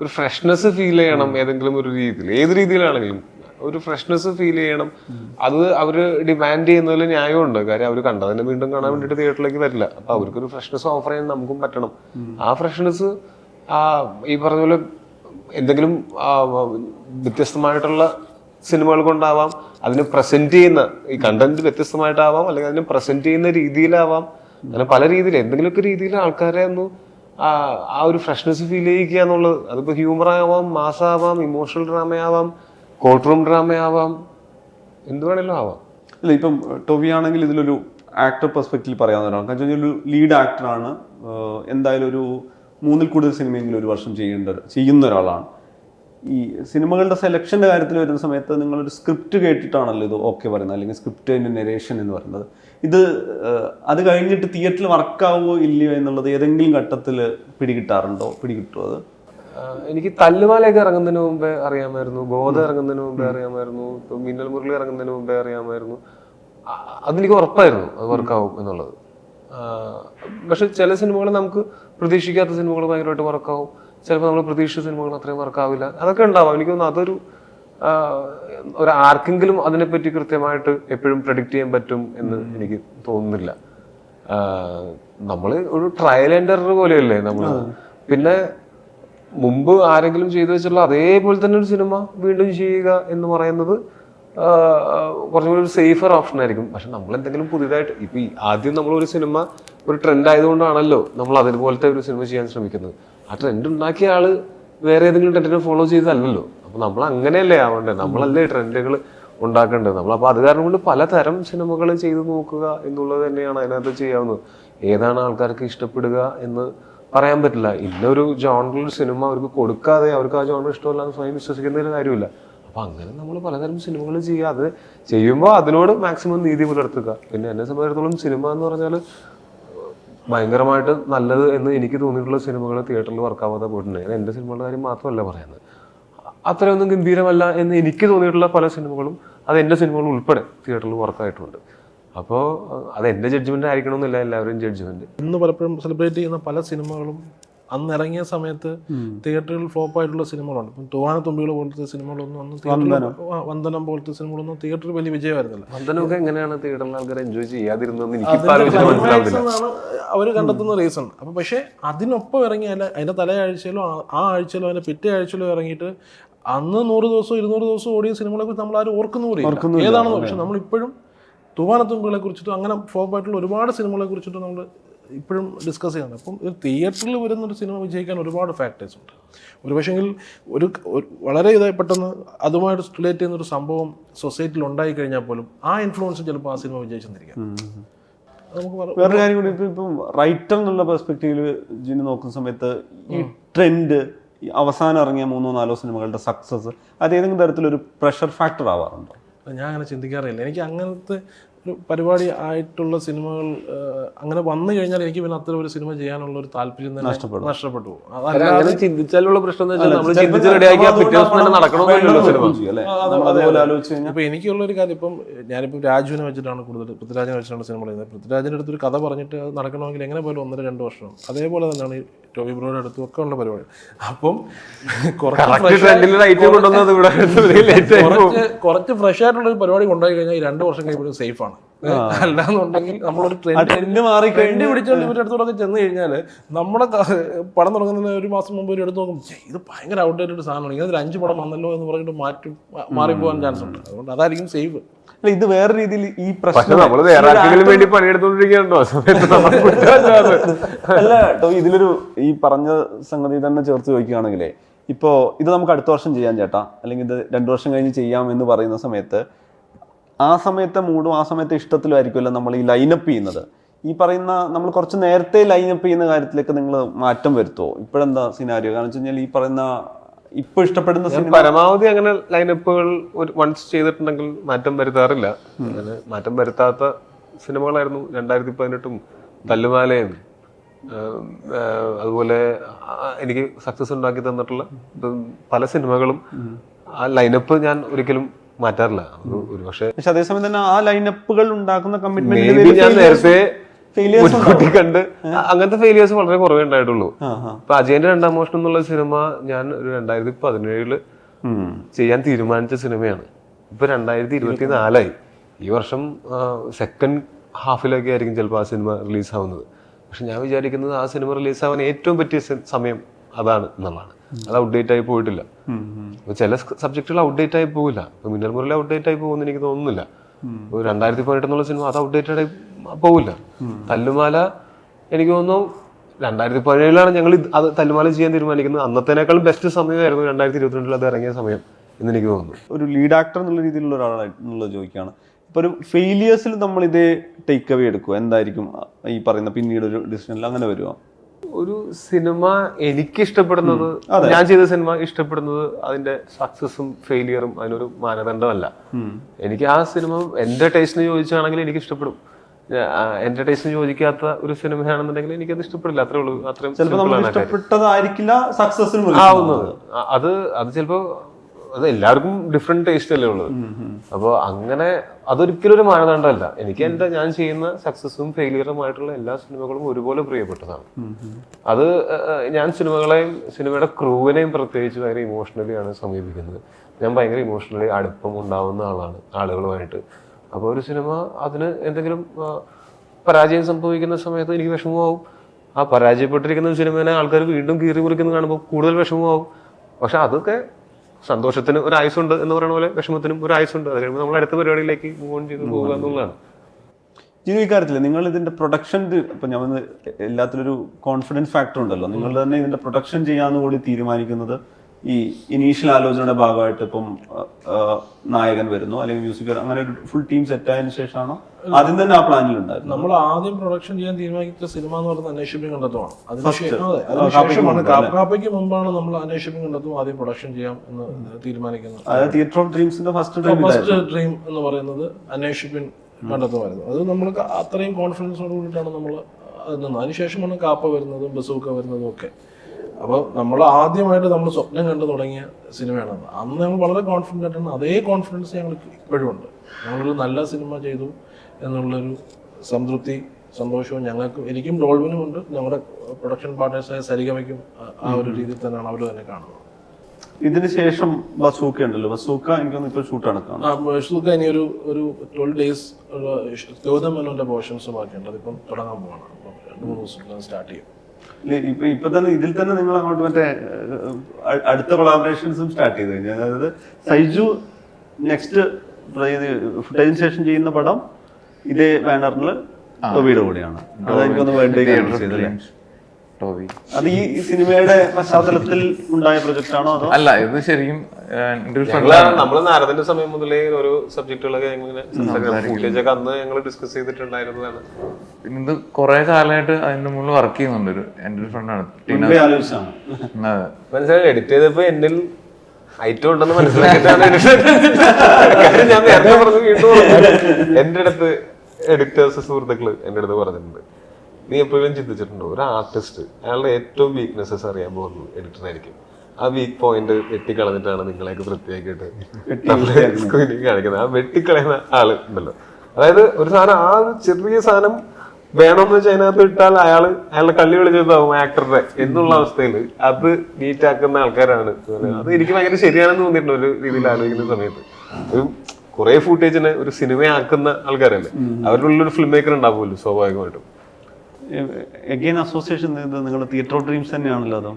ഒരു ഫ്രഷ്നെസ് ഫീൽ ചെയ്യണം ഏതെങ്കിലും ഒരു രീതിയിൽ. ഏത് രീതിയിലാണെങ്കിലും. ഒരു ഫ്രഷ്നെസ് ഫീൽ ചെയ്യണം. അത് അവർ ഡിമാൻഡ് ചെയ്യുന്നതിൽ ന്യായമുണ്ട്. കാര്യം അവർ കണ്ടതിനെ വീണ്ടും കാണാൻ വേണ്ടിയിട്ട് തിയേറ്ററിലേക്ക് വരില്ല. അപ്പൊ അവർക്കൊരു ഫ്രഷ്നെസ് ഓഫർ ചെയ്യാൻ നമുക്കും പറ്റണം. ആ ഫ്രഷ്നെസ് ആ ഈ പറഞ്ഞ പോലെ എന്തെങ്കിലും വ്യത്യസ്തമായിട്ടുള്ള സിനിമകൾ കൊണ്ടാവാം അതിന് പ്രസന്റ് ചെയ്യുന്ന ഈ കണ്ടന്റ് വ്യത്യസ്തമായിട്ടാവാം അല്ലെങ്കിൽ അതിന് പ്രസന്റ് ചെയ്യുന്ന രീതിയിലാവാം. അങ്ങനെ പല രീതിയിൽ എന്തെങ്കിലുമൊക്കെ രീതിയിൽ ആൾക്കാരെ ഒന്ന് ആ ഒരു ഫ്രഷ്നെസ് ഫീൽ ചെയ്യിക്കുക എന്നുള്ളത് അതിപ്പോ ഹ്യൂമർ ആവാം മാസ് ആവാം ഇമോഷണൽ ഡ്രാമയാവാം കോർട്ട് റൂം ഡ്രാമയാവാം എന്ത് വേണമെങ്കിലും ആവാം. അല്ല ഇപ്പം ടൊവി ആണെങ്കിൽ ഇതിലൊരു ആക്ടർ പെർസ്പെക്റ്റീവ് പറയാവുന്നതാണ് കാരണം ഒരു ലീഡ് ആക്ടറാണ് എന്തായാലും ഒരു മൂന്നിൽ കൂടുതൽ സിനിമയെങ്കിലും ഒരു വർഷം ചെയ്യേണ്ട ചെയ്യുന്ന ഒരാളാണ്. ഈ സിനിമകളുടെ സെലക്ഷന്റെ കാര്യത്തിൽ വരുന്ന സമയത്ത് നിങ്ങളൊരു സ്ക്രിപ്റ്റ് കേട്ടിട്ടാണല്ലോ ഇത് ഓക്കെ പറയുന്നത്. അല്ലെങ്കിൽ സ്ക്രിപ്റ്റ് അതിന്റെ നെരേഷൻ എന്ന് പറയുന്നത്. ഇത് അത് കഴിഞ്ഞിട്ട് തിയേറ്ററിൽ വർക്കാവോ ഇല്ലയോ എന്നുള്ളത് ഏതെങ്കിലും ഘട്ടത്തിൽ പിടികിട്ടാറുണ്ടോ? പിടികിട്ടുമോ അത്? എനിക്ക് തല്ലുമാലയൊക്കെ ഇറങ്ങുന്നതിന് മുമ്പേ അറിയാമായിരുന്നു ബോധം ഇറങ്ങുന്നതിന് മുമ്പേ അറിയാമായിരുന്നു ഇപ്പൊ മിന്നൽ മുരളി ഇറങ്ങുന്നതിന് മുമ്പേ അറിയാമായിരുന്നു. അതെനിക്ക് ഉറപ്പായിരുന്നു അത് വർക്കാവും എന്നുള്ളത്. പക്ഷെ ചില സിനിമകൾ നമുക്ക് പ്രതീക്ഷിക്കാത്ത സിനിമകൾ ഭയങ്കരമായിട്ട് വർക്കാവും. ചിലപ്പോൾ നമ്മൾ പ്രതീക്ഷിച്ച സിനിമകൾ അത്രയും വർക്കാവില്ല. അതൊക്കെ ഉണ്ടാവാം. എനിക്ക് തോന്നുന്നു അതൊരു ഒരു ആർക്കെങ്കിലും അതിനെപ്പറ്റി കൃത്യമായിട്ട് എപ്പോഴും പ്രഡിക്റ്റ് ചെയ്യാൻ പറ്റും എന്ന് എനിക്ക് തോന്നുന്നില്ല. നമ്മൾ ഒരു ട്രയൽ ആൻഡ് എറർ പോലെയല്ലേ നമ്മൾ പിന്നെ മുമ്പ് ആരെങ്കിലും ചെയ്തു വെച്ചിട്ടുള്ള അതേപോലെ തന്നെ ഒരു സിനിമ വീണ്ടും ചെയ്യുക എന്ന് പറയുന്നത് ആഹ് കുറച്ചും കൂടി ഒരു സേഫർ ഓപ്ഷൻ ആയിരിക്കും. പക്ഷെ നമ്മൾ എന്തെങ്കിലും പുതിയതായിട്ട് ഇപ്പം ഈ ആദ്യം നമ്മൾ ഒരു സിനിമ ഒരു ട്രെൻഡ് ആയതുകൊണ്ടാണല്ലോ നമ്മൾ അതുപോലത്തെ ഒരു സിനിമ ചെയ്യാൻ ശ്രമിക്കുന്നത്. ആ ട്രെൻഡ് ഉണ്ടാക്കിയ ആൾ വേറെ ഏതെങ്കിലും ട്രെൻഡിനെ ഫോളോ ചെയ്തതല്ലല്ലോ. അപ്പോൾ നമ്മൾ അങ്ങനെയല്ലേ ആവേണ്ടത് നമ്മളല്ലേ ട്രെൻഡുകൾ ഉണ്ടാക്കേണ്ടത്? നമ്മൾ അപ്പോൾ അത് കാരണം കൊണ്ട് പലതരം സിനിമകൾ ചെയ്തു നോക്കുക എന്നുള്ളത് തന്നെയാണ് അതിനകത്ത് ചെയ്യാവുന്നത്. ഏതാണ് ആൾക്കാർക്ക് ഇഷ്ടപ്പെടുക എന്ന് പറയാൻ പറ്റില്ല. ഇന്നൊരു ജോണറിൽ സിനിമ അവർക്ക് കൊടുക്കാതെ അവർക്ക് ആ ജോണർ ഇഷ്ടമല്ല എന്ന് സ്വയം വിശ്വസിക്കുന്നതിന് കാര്യമില്ല. അപ്പൊ അങ്ങനെ നമ്മൾ പലതരം സിനിമകൾ ചെയ്യുക. അത് ചെയ്യുമ്പോൾ അതിനോട് മാക്സിമം നീതി പുലർത്തുക. പിന്നെ എന്നെ സംബന്ധിച്ചിടത്തോളം സിനിമ എന്ന് പറഞ്ഞാൽ ഭയങ്കരമായിട്ട് നല്ലത് എന്ന് എനിക്ക് തോന്നിയിട്ടുള്ള സിനിമകൾ തിയേറ്ററിൽ വർക്കാവാതെ പോയിട്ടുണ്ട്. ഞാൻ എന്റെ സിനിമകളുടെ കാര്യം മാത്രമല്ല പറയുന്നത്. അത്രയൊന്നും ഗംഭീരമല്ല എന്ന് എനിക്ക് തോന്നിയിട്ടുള്ള പല സിനിമകളും അത് എന്റെ സിനിമകൾ ഉൾപ്പെടെ തിയേറ്ററിൽ വർക്കായിട്ടുണ്ട് അപ്പോൾ അത് എന്റെ ജഡ്ജ്മെന്റ് ആയിരിക്കണമെന്നില്ല എല്ലാവരും ജഡ്ജ്മെന്റ് ഇന്ന് പലപ്പോഴും സെലിബ്രേറ്റ് ചെയ്യുന്ന പല സിനിമകളും അന്ന് ഇറങ്ങിയ സമയത്ത് തിയേറ്ററിൽ ഫ്ലോപ്പ് ആയിട്ടുള്ള സിനിമകളുണ്ട്. തോവാന തുമ്പികൾ പോലത്തെ സിനിമകളൊന്നും അന്ന് തിയേറ്ററിൽ വന്ദനം. പോലത്തെ സിനിമകളൊന്നും തിയേറ്ററിൽ വലിയ വിജയമായിരുന്നില്ല. വന്ദനമൊക്കെ എങ്ങനെയാണ് തിയേറ്ററിൽ ആൾക്കാർ എൻജോയ് ചെയ്യാതിരുന്നതെന്ന് എനിക്ക് അവർ കണ്ടെത്തുന്ന റീസൺ അപ്പൊ പക്ഷേ അതിനൊപ്പം ഇറങ്ങിയാൽ അതിന്റെ തലേ ആഴ്ചയിലോ ആ- ആഴ്ചയിലോ അതിന്റെ പിറ്റേ ആഴ്ചയിലോ ഇറങ്ങിയിട്ട് അന്ന് നൂറ് ദിവസം ഇരുന്നൂറ് ദിവസം ഓടിയ സിനിമകളെ കുറിച്ച് നമ്മൾ ആരും ഓർക്കുന്നു പോലും ഏതാണെന്ന്? പക്ഷെ നമ്മൾ ഇപ്പോഴും തൂവാനത്തുമ്പികളെ കുറിച്ചിട്ടും അങ്ങനെ ഫ്ലോപ്പ് ആയിട്ടുള്ള ഒരുപാട് സിനിമകളെ കുറിച്ചിട്ടും നമ്മൾ ഇപ്പോഴും ഡിസ്കസ് ചെയ്യുന്നുണ്ട്. അപ്പം ഒരു തിയേറ്ററിൽ വരുന്ന ഒരു സിനിമ വിജയിക്കാൻ ഒരുപാട് ഫാക്ടേഴ്സ് ഉണ്ട്. ഒരു പക്ഷേങ്കിൽ ഒരു വളരെ ഇതായി പെട്ടെന്ന് അതുമായിട്ട് റിലേറ്റ് ചെയ്യുന്ന ഒരു സംഭവം സൊസൈറ്റിയിൽ ഉണ്ടായി കഴിഞ്ഞാൽ പോലും ആ ഇൻഫ്ലുവൻസ് ചിലപ്പോൾ ആ സിനിമ വിജയിച്ചെന്നിരിക്കാം. പറ- വേറൊരു കാര്യം കൂടി ഇപ്പം ഇപ്പം റൈറ്റർ എന്നുള്ള പെർസ്പെക്റ്റീവിൽ ജിന് നോക്കുന്ന സമയത്ത് ഈ ട്രെൻഡ് അവസാനം ഇറങ്ങിയ മൂന്നോ നാലോ സിനിമകളുടെ സക്സസ് അത് ഏതെങ്കിലും തരത്തിലൊരു പ്രഷർ ഫാക്ടർ ആവാറുണ്ടോ? ഞാൻ അങ്ങനെ ചിന്തിക്കാറില്ല. എനിക്ക് അങ്ങനത്തെ ഒരു പരിപാടി ആയിട്ടുള്ള സിനിമകൾ അങ്ങനെ വന്നു കഴിഞ്ഞാൽ എനിക്ക് പിന്നെ അത്ര ഒരു സിനിമ ചെയ്യാനുള്ള ഒരു താല്പര്യം തന്നെ നഷ്ടപ്പെടും. നഷ്ടപ്പെട്ടു അതല്ലാതെ ചിന്തിച്ചാലുള്ള പ്രശ്നം എന്ന് നമ്മൾ ചിലപ്പോൾ റെഡിയാക്കിയ പിറ്റേ ദിവസം തന്നെ നടക്കണമെന്നില്ലല്ലോ സിനിമ. അല്ലേ? അതുപോലെ ആലോചിച്ച് കഴിഞ്ഞാൽ ഇപ്പൊ എനിക്കുള്ള ഒരു കാര്യം ഇപ്പം ഞാനിപ്പം രാജുവിനെ വെച്ചിട്ടാണ് കൂടുതൽ പൃഥ്വിരാജിനെ വെച്ചിട്ടാണ് സിനിമ ചെയ്യുന്നത്. പൃഥ്വിരാജിന്റെ അടുത്ത് ഒരു കഥ പറഞ്ഞിട്ട് അത് നടക്കണമെങ്കിൽ എങ്ങനെ പോലും ഒന്നര രണ്ട് വർഷം. അതേപോലെ തന്നെയാണ് ടോബി ബ്രോയുടെ അടുത്തും ഒക്കെ ഉള്ള പരിപാടി. അപ്പം കുറച്ച്. കുറച്ച് കുറച്ച് ഫ്രഷ് ആയിട്ടുള്ള ഒരു പരിപാടി കൊണ്ടുപോയി കഴിഞ്ഞാൽ ഈ രണ്ട് വർഷം കഴിയുമ്പോഴും സേഫ് ആണ്. അല്ലാന്നുണ്ടെങ്കിൽ നമ്മളൊരു ട്രെൻഡ് മാറി ട്രെൻഡ് പിടിച്ചുകൊണ്ട് ഇവരുടെ അടുത്തോടൊക്കെ ചെന്ന് കഴിഞ്ഞാൽ നമ്മുടെ പടം തുടങ്ങുന്നതിന് ഒരു മാസം മുമ്പ് ഒരു എടുത്ത് നോക്കും "ഛെ, ഇത് ഭയങ്കര ഔട്ട്ഡേറ്റഡ് സാധനമാണ്. ഇങ്ങനെ ഒരു അഞ്ച് പടം വന്നല്ലോ എന്ന് പറഞ്ഞിട്ട് മാറ്റി മാറിപ്പോകാൻ ചാൻസ് ഉണ്ട്. അതുകൊണ്ട് അതായിരിക്കും സേഫ് അല്ല ഇത് വേറെ രീതിയിൽ ഈ പ്രശ്നം നമ്മൾ വേറെ ആർക്കെങ്കിലും വേണ്ടി പണിയെടുത്തോണ്ടിരിക്കുന്നുണ്ടോ. അല്ല കേട്ടോ ഇതിലൊരു ഈ പറഞ്ഞ സംഗതി തന്നെ ചേർത്ത് ചോദിക്കുകയാണെങ്കിലേ ഇപ്പോ ഇത് നമുക്ക് അടുത്ത വർഷം ചെയ്യാൻ ചേട്ടാ. അല്ലെങ്കിൽ ഇത് രണ്ടു വർഷം കഴിഞ്ഞ് ചെയ്യാം എന്ന് പറയുന്ന സമയത്ത് ആ സമയത്തെ മൂഡും ആ സമയത്തെ ഇഷ്ടത്തിലും ആയിരിക്കുമല്ലോ നമ്മൾ ഈ ലൈനപ്പ് ചെയ്യുന്നത്. ഈ പറയുന്ന നമ്മൾ കുറച്ച് നേരത്തെ ലൈനപ്പ് ചെയ്യുന്ന കാര്യത്തിലേക്ക് നിങ്ങൾ മാറ്റം വരുത്തുമോ ഇപ്പോഴെന്താ സിനാരിയോ കാരണം വെച്ച് കഴിഞ്ഞാൽ ഈ പറയുന്ന ഇപ്പൊ ഇഷ്ടപ്പെടുന്ന സിനിമ പരമാവധി അങ്ങനെ ലൈനപ്പുകൾ ഒരു വൺസ് ചെയ്തിട്ടുണ്ടെങ്കിൽ മാറ്റം വരുത്താറില്ല. അങ്ങനെ മാറ്റം വരുത്താത്ത സിനിമകളായിരുന്നു രണ്ടായിരത്തി പതിനെട്ടും തല്ലുമാലയും അതുപോലെ എനിക്ക് സക്സസ് ഉണ്ടാക്കി തന്നിട്ടുള്ള പല സിനിമകളും ആ ലൈനപ്പ് ഞാൻ ഒരിക്കലും മാറ്റാറില്ല. ഒരു- പക്ഷേ പക്ഷെ അതേസമയം തന്നെ ആ ലൈനപ്പുകൾ ഉണ്ടാക്കുന്ന കമ്മിറ്റ്മെന്റ് ഞാൻ നേരത്തെ മുൻകൂട്ടി കണ്ട് അങ്ങനത്തെ ഫെയിലിയേഴ്സ് വളരെ കുറവേ ഉണ്ടായിട്ടുള്ളൂ. ഇപ്പൊ അജയന്റെ രണ്ടാം മോഷണം എന്നുള്ള സിനിമ ഞാൻ ഒരു രണ്ടായിരത്തി പതിനേഴിൽ ചെയ്യാൻ തീരുമാനിച്ച സിനിമയാണ്. ഇപ്പൊ രണ്ടായിരത്തി ഇരുപത്തി നാലായി ഈ വർഷം സെക്കൻഡ് ഹാഫിലൊക്കെ ആയിരിക്കും ചിലപ്പോൾ ആ സിനിമ റിലീസ് ആവുന്നത്. പക്ഷെ ഞാൻ വിചാരിക്കുന്നത് ആ സിനിമ റിലീസ് ആവാൻ ഏറ്റവും പറ്റിയ സമയം അതാണ് എന്നുള്ളതാണ്. അത് ഔട്ട്ഡേറ്റ് ആയി പോയിട്ടില്ല. അപ്പൊ ചില സബ്ജക്റ്റുകൾ ഔട്ട്ഡേറ്റ് ആയി പോകില്ല. ഇപ്പൊ മിന്നൽ മുരളി ഔട്ട്ഡേറ്റ് ആയി പോകുമെന്ന് എനിക്ക് തോന്നുന്നില്ല. രണ്ടായിരത്തി പതിനെട്ട് എന്നുള്ള സിനിമ അത് ഔട്ട്ഡേറ്റഡ് ആയി പോകില്ല. തല്ലുമാല എനിക്ക് തോന്നുന്നു രണ്ടായിരത്തി പതിനേഴിലാണ് ഞങ്ങൾ അത് തല്ലുമാല ചെയ്യാൻ തീരുമാനിക്കുന്നത്. അന്നത്തേക്കാളും ബെസ്റ്റ് സമയമായിരുന്നു രണ്ടായിരത്തി ഇരുപത്തിരണ്ടിൽ അത് ഇറങ്ങിയ സമയം എന്ന് എനിക്ക് തോന്നുന്നു. ഒരു ലീഡ് ആക്ടർ എന്നുള്ള രീതിയിലുള്ള ഒരാളായിട്ടുള്ള ചോദിക്കുകയാണ് ഇപ്പൊ ഒരു ഫെയിലിയേഴ്സിൽ നമ്മൾ ഇതേ ടേക്ക് അവേ എടുക്കുക എന്തായിരിക്കും ഈ പറയുന്ന പിന്നീട് ഒരു ഡിസിഷനിൽ അങ്ങനെ വരുമോ ഒരു സിനിമ എനിക്ക് ഇഷ്ടപ്പെടുന്നത് ഞാൻ ചെയ്ത സിനിമ ഇഷ്ടപ്പെടുന്നത് അതിന്റെ സക്സസും ഫെയിലിയറും അതിനൊരു മാനദണ്ഡമല്ല. എനിക്ക് ആ സിനിമ എന്റെ ടേസ്റ്റിന് ചോദിച്ചാണെങ്കിൽ എനിക്ക് ഇഷ്ടപ്പെടും എന്റെ ടേസ്റ്റിന് ചോദിക്കാത്ത ഒരു സിനിമയാണെന്നുണ്ടെങ്കിൽ എനിക്കത് ഇഷ്ടപ്പെടില്ല. അത്രേ ഉള്ളൂ. അത്രയും. ഇഷ്ടപ്പെട്ടതായിരിക്കില്ല സക്സസിന് ആവുന്നത്. അത് അത് ചിലപ്പോ അത് എല്ലാവർക്കും ഡിഫറെന്റ് ടേസ്റ്റ് അല്ലേ ഉള്ളത്? അപ്പോൾ അങ്ങനെ അതൊരിക്കലും ഒരു മാനദണ്ഡമല്ല. എനിക്ക് എന്റെ ഞാൻ ചെയ്യുന്ന സക്സസും ഫെയിലിയറുമായിട്ടുള്ള എല്ലാ സിനിമകളും ഒരുപോലെ പ്രിയപ്പെട്ടതാണ്. അത് ഞാൻ സിനിമകളെയും സിനിമയുടെ ക്രൂവിനെയും പ്രത്യേകിച്ച് ഭയങ്കര ഇമോഷണലി ആണ് സമീപിക്കുന്നത്. ഞാൻ ഭയങ്കര ഇമോഷണലി അടുപ്പം ഉണ്ടാവുന്ന ആളാണ് ആളുകളുമായിട്ട്. അപ്പോൾ ഒരു സിനിമ അതിന് എന്തെങ്കിലും പരാജയം സംഭവിക്കുന്ന സമയത്ത് എനിക്ക് വിഷമമാവും. ആ പരാജയപ്പെട്ടിരിക്കുന്ന സിനിമേനെ ആൾക്കാർ വീണ്ടും കീറി മുറിക്കുന്നത് കാണുമ്പോൾ കൂടുതൽ വിഷമമാവും. പക്ഷെ അതൊക്കെ സന്തോഷത്തിന് ഒരു ആയുസുണ്ട് എന്ന് പറയുന്ന പോലെ വിഷമത്തിനും ഒരു ആയുസുണ്ട് അത് കഴിയുമ്പോൾ നമ്മൾ അടുത്ത പരിപാടിയിലേക്ക് മൂവ് ഓൺ ചെയ്ത് പോകുക എന്നുള്ളതാണ്. ജിനു ഇക്കാര്യത്തിൽ നിങ്ങൾ ഇതിന്റെ പ്രൊഡക്ഷൻ ഇപ്പൊ ഞാൻ എല്ലാത്തിലൊരു കോൺഫിഡൻസ് ഫാക്ടർ ഉണ്ടല്ലോ. നിങ്ങൾ തന്നെ ഇതിന്റെ പ്രൊഡക്ഷൻ ചെയ്യാന്ന് കൂടി തീരുമാനിക്കുന്നത് ഈ ഇനീഷ്യൽ ആലോചനയുടെ ഭാഗമായിട്ട് ഇപ്പം നായകൻ വരുന്നു അല്ലെങ്കിൽ മ്യൂസിക് അങ്ങനെ ഫുൾ ടീം സെറ്റ് ആയതിനു ശേഷമാണോ? ആദ്യം തന്നെ ആ പ്ലാനിൽ ഉണ്ടായിരുന്നു. നമ്മൾ ആദ്യം പ്രൊഡക്ഷൻ ചെയ്യാൻ തീരുമാനിച്ച സിനിമ എന്ന് പറയുന്നത് അന്വേഷിപ്പിംഗ് കണ്ടെത്തുമാണ് അതിനുശേഷമാണ് കാപ്പയ്ക്ക് മുമ്പാണ് നമ്മൾ അന്വേഷിപ്പിംഗ് കണ്ടെത്തും ആദ്യം പ്രൊഡക്ഷൻ ചെയ്യാം എന്ന് തീരുമാനിക്കുന്നത്. അതായത് തിയേറ്റർ ഓഫ് ഡ്രീംസിന്റെ ഫസ്റ്റ് ഡ്രീം എന്ന് പറയുന്നത് അന്വേഷിപ്പിൻ കണ്ടെത്തുമായിരുന്നു അത് നമ്മൾക്ക് അത്രയും കോൺഫിഡൻസോട് കൂടിയിട്ടാണ് നമ്മൾ അതിനുശേഷമാണ് കാപ്പ വരുന്നതും ബസൂക്ക വരുന്നതും ഒക്കെ. അപ്പോൾ നമ്മൾ ആദ്യമായിട്ട് നമ്മൾ സ്വപ്നം കണ്ടു തുടങ്ങിയ സിനിമയാണ്. അന്ന് ഞങ്ങൾ വളരെ കോൺഫിഡന്റ് ആയിട്ടാണ്. അതേ കോൺഫിഡൻസ് ഞങ്ങൾക്ക് ഇപ്പോഴും ഉണ്ട്. ഞങ്ങളൊരു നല്ല സിനിമ ചെയ്തു എന്നുള്ളൊരു സംതൃപ്തി സന്തോഷവും ഞങ്ങൾക്ക് എനിക്കും ഡോൾവിനും ഉണ്ട്. ഞങ്ങളുടെ പ്രൊഡക്ഷൻ പാർട്ട്നേഴ്സായ സരിഗമയ്ക്കും ആ- ഒരു രീതിയിൽ തന്നെയാണ് അവർ തന്നെ കാണുന്നത്. ഇതിന് ശേഷം ബസൂക്ക ഉണ്ടല്ലോ. ബസൂക്ക എനിക്കൊന്ന് ഇപ്പോൾ ഷൂട്ട് നടക്കാണ് ആ ബസൂക്ക ഇനി ഒരു ഒരു ട്വൽവ് ഡേയ്സ് ഗൗതം മേനോന്റെ പോർഷൻസ് ബാക്കിയുണ്ട്. അതിപ്പം തുടങ്ങാൻ പോവാണ്. അപ്പം രണ്ട് മൂന്ന് ദിവസം സ്റ്റാർട്ട് ചെയ്യും. ഇപ്പൊ ഇപ്പൊ തന്നെ ഇതിൽ തന്നെ നിങ്ങൾ അങ്ങോട്ട് മറ്റേ അടുത്ത കൊളാബറേഷൻസും സ്റ്റാർട്ട് ചെയ്ത് കഴിഞ്ഞു. അതായത് സൈജു നെക്സ്റ്റ് ഫുട്ടേജിന് ശേഷം ചെയ്യുന്ന പടം ഇതേ ബാനറിൽ ടോബിയുടെ കൂടെയാണ്. അത് എനിക്കൊന്ന് വേണ്ടി ചെയ്തല്ലേ ടോവി. അത് ഈ സിനിമയുടെ പശ്ചാത്തലത്തിൽ ഉണ്ടായ പ്രൊജക്റ്റ് ആണോ അതോ? അല്ല ഇത് ശരിക്കും നമ്മൾ ഒരു നാരദന്റെ സമയം മുതലേ ഓരോ സബ്ജക്റ്റുകളൊക്കെ ഞങ്ങൾ ഫുട്ടേജ് ഒക്കെ അന്ന് ഞങ്ങൾ ഡിസ്കസ് ചെയ്തിട്ടുണ്ടായിരുന്നതാണ്. പിന്നെ ഇത് കുറെ കാലമായിട്ട് അതിന്റെ മുകളിൽ വർക്ക് ചെയ്യുന്നുണ്ട് ഒരു എന്റെ ഒരു ഫ്രണ്ടാണ് മനസ്സിലായി എഡിറ്റ് ചെയ്തപ്പോ എന്നിൽ ഐറ്റം ഉണ്ടെന്ന് മനസ്സിലാക്കിയിട്ടാണ്. ഞാൻ നേരത്തെ പറഞ്ഞു വീണ്ടും പറഞ്ഞു. എന്റെ അടുത്ത് എഡിറ്റേഴ്സ് സുഹൃത്തുക്കൾ എന്റെ അടുത്ത് പറഞ്ഞിട്ടുണ്ട്. നീ എപ്പോഴും ചിന്തിച്ചിട്ടുണ്ടോ? ഒരു ആർട്ടിസ്റ്റ് അയാളുടെ ഏറ്റവും വീക്ക്നെസ്സസ് അറിയാൻ പോകുന്നത് എഡിറ്ററായിരിക്കും ആ വീക്ക് പോയിന്റ് വെട്ടിക്കളഞ്ഞിട്ടാണ് നിങ്ങളെയൊക്കെ പ്രത്യേകമായിട്ട് സ്ക്രീനിങ് കാണിക്കുന്നത്. ആ വെട്ടിക്കളയുന്ന ആൾ ഉണ്ടല്ലോ. അതായത് ഒരു സാധനം ആ ഒരു ചെറിയ സാധനം വേണമെന്ന് വെച്ചാൽ അതിനകത്ത് ഇട്ടാൽ അയാൾ അയാളുടെ കള്ളി വിളിച്ചതാവും ആക്ടറുടെ എന്നുള്ള അവസ്ഥയിൽ അത് നീറ്റ് ആക്കുന്ന ആൾക്കാരാണ്. അത് എനിക്ക് ഭയങ്കര ശരിയാണെന്ന് തോന്നിയിട്ടുണ്ട് ഒരു രീതിയിൽ ആലോചിക്കുന്ന സമയത്ത്. ഒരു കുറെ ഫുട്ടേജിനെ ഒരു സിനിമയാക്കുന്ന ആൾക്കാരല്ലേ? അവരുടെ ഉള്ളിൽ ഒരു ഫിലിം മേക്കർ ഉണ്ടാവുമല്ലോ സ്വാഭാവികമായിട്ടും. എഗെയിൻ അസോസിയേഷൻ നിങ്ങൾ തിയേറ്റർ ഡ്രീംസ് തന്നെയാണല്ലോ അതോ?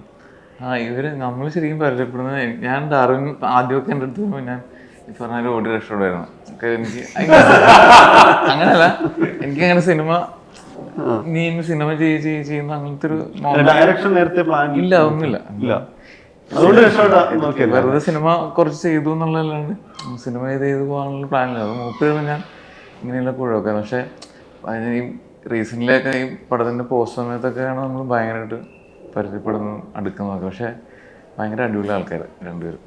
ആ ഇവർ നമ്മൾ ശരിക്കും പരിചയപ്പെടുന്നത് ഞാൻ ഡാർവിൻ ആദ്യമൊക്കെ എന്റെ അടുത്ത് ഞാൻ ഈ പറഞ്ഞ ഓടി രക്ഷപ്പെടുമായിരുന്നു എനിക്ക് അങ്ങനല്ല. എനിക്ക് അങ്ങനെ സിനിമ നീ സിനിമ ചെയ്യ് ചെയ്യ് ചെയ്യുന്ന അങ്ങനത്തെ ഒരു ഡയറക്ഷൻ നേരത്തെ പ്ലാൻ ഇല്ല ഒന്നുമില്ല. ഇല്ല. അതുകൊണ്ട് വെറുതെ സിനിമ കുറച്ച് ചെയ്തു എന്നുള്ളതല്ലാണ്ട് സിനിമ ചെയ്ത് ചെയ്ത് പോകാനുള്ള പ്ലാനില്ല അത് മൂപ്പിരുന്ന് ഞാൻ ഇങ്ങനെയുള്ള കുഴപ്പമൊക്കെ പക്ഷെ അതിന് ഈ പടത്തിന്റെ പോസ്റ്റ് സമയത്തൊക്കെയാണ് നമ്മൾ ഭയങ്കരമായിട്ട് പരിചയപ്പെടുന്നതും അടുക്കുന്നതൊക്കെ. പക്ഷേ ഭയങ്കര അടിപൊളി ആൾക്കാർ രണ്ടുപേരും.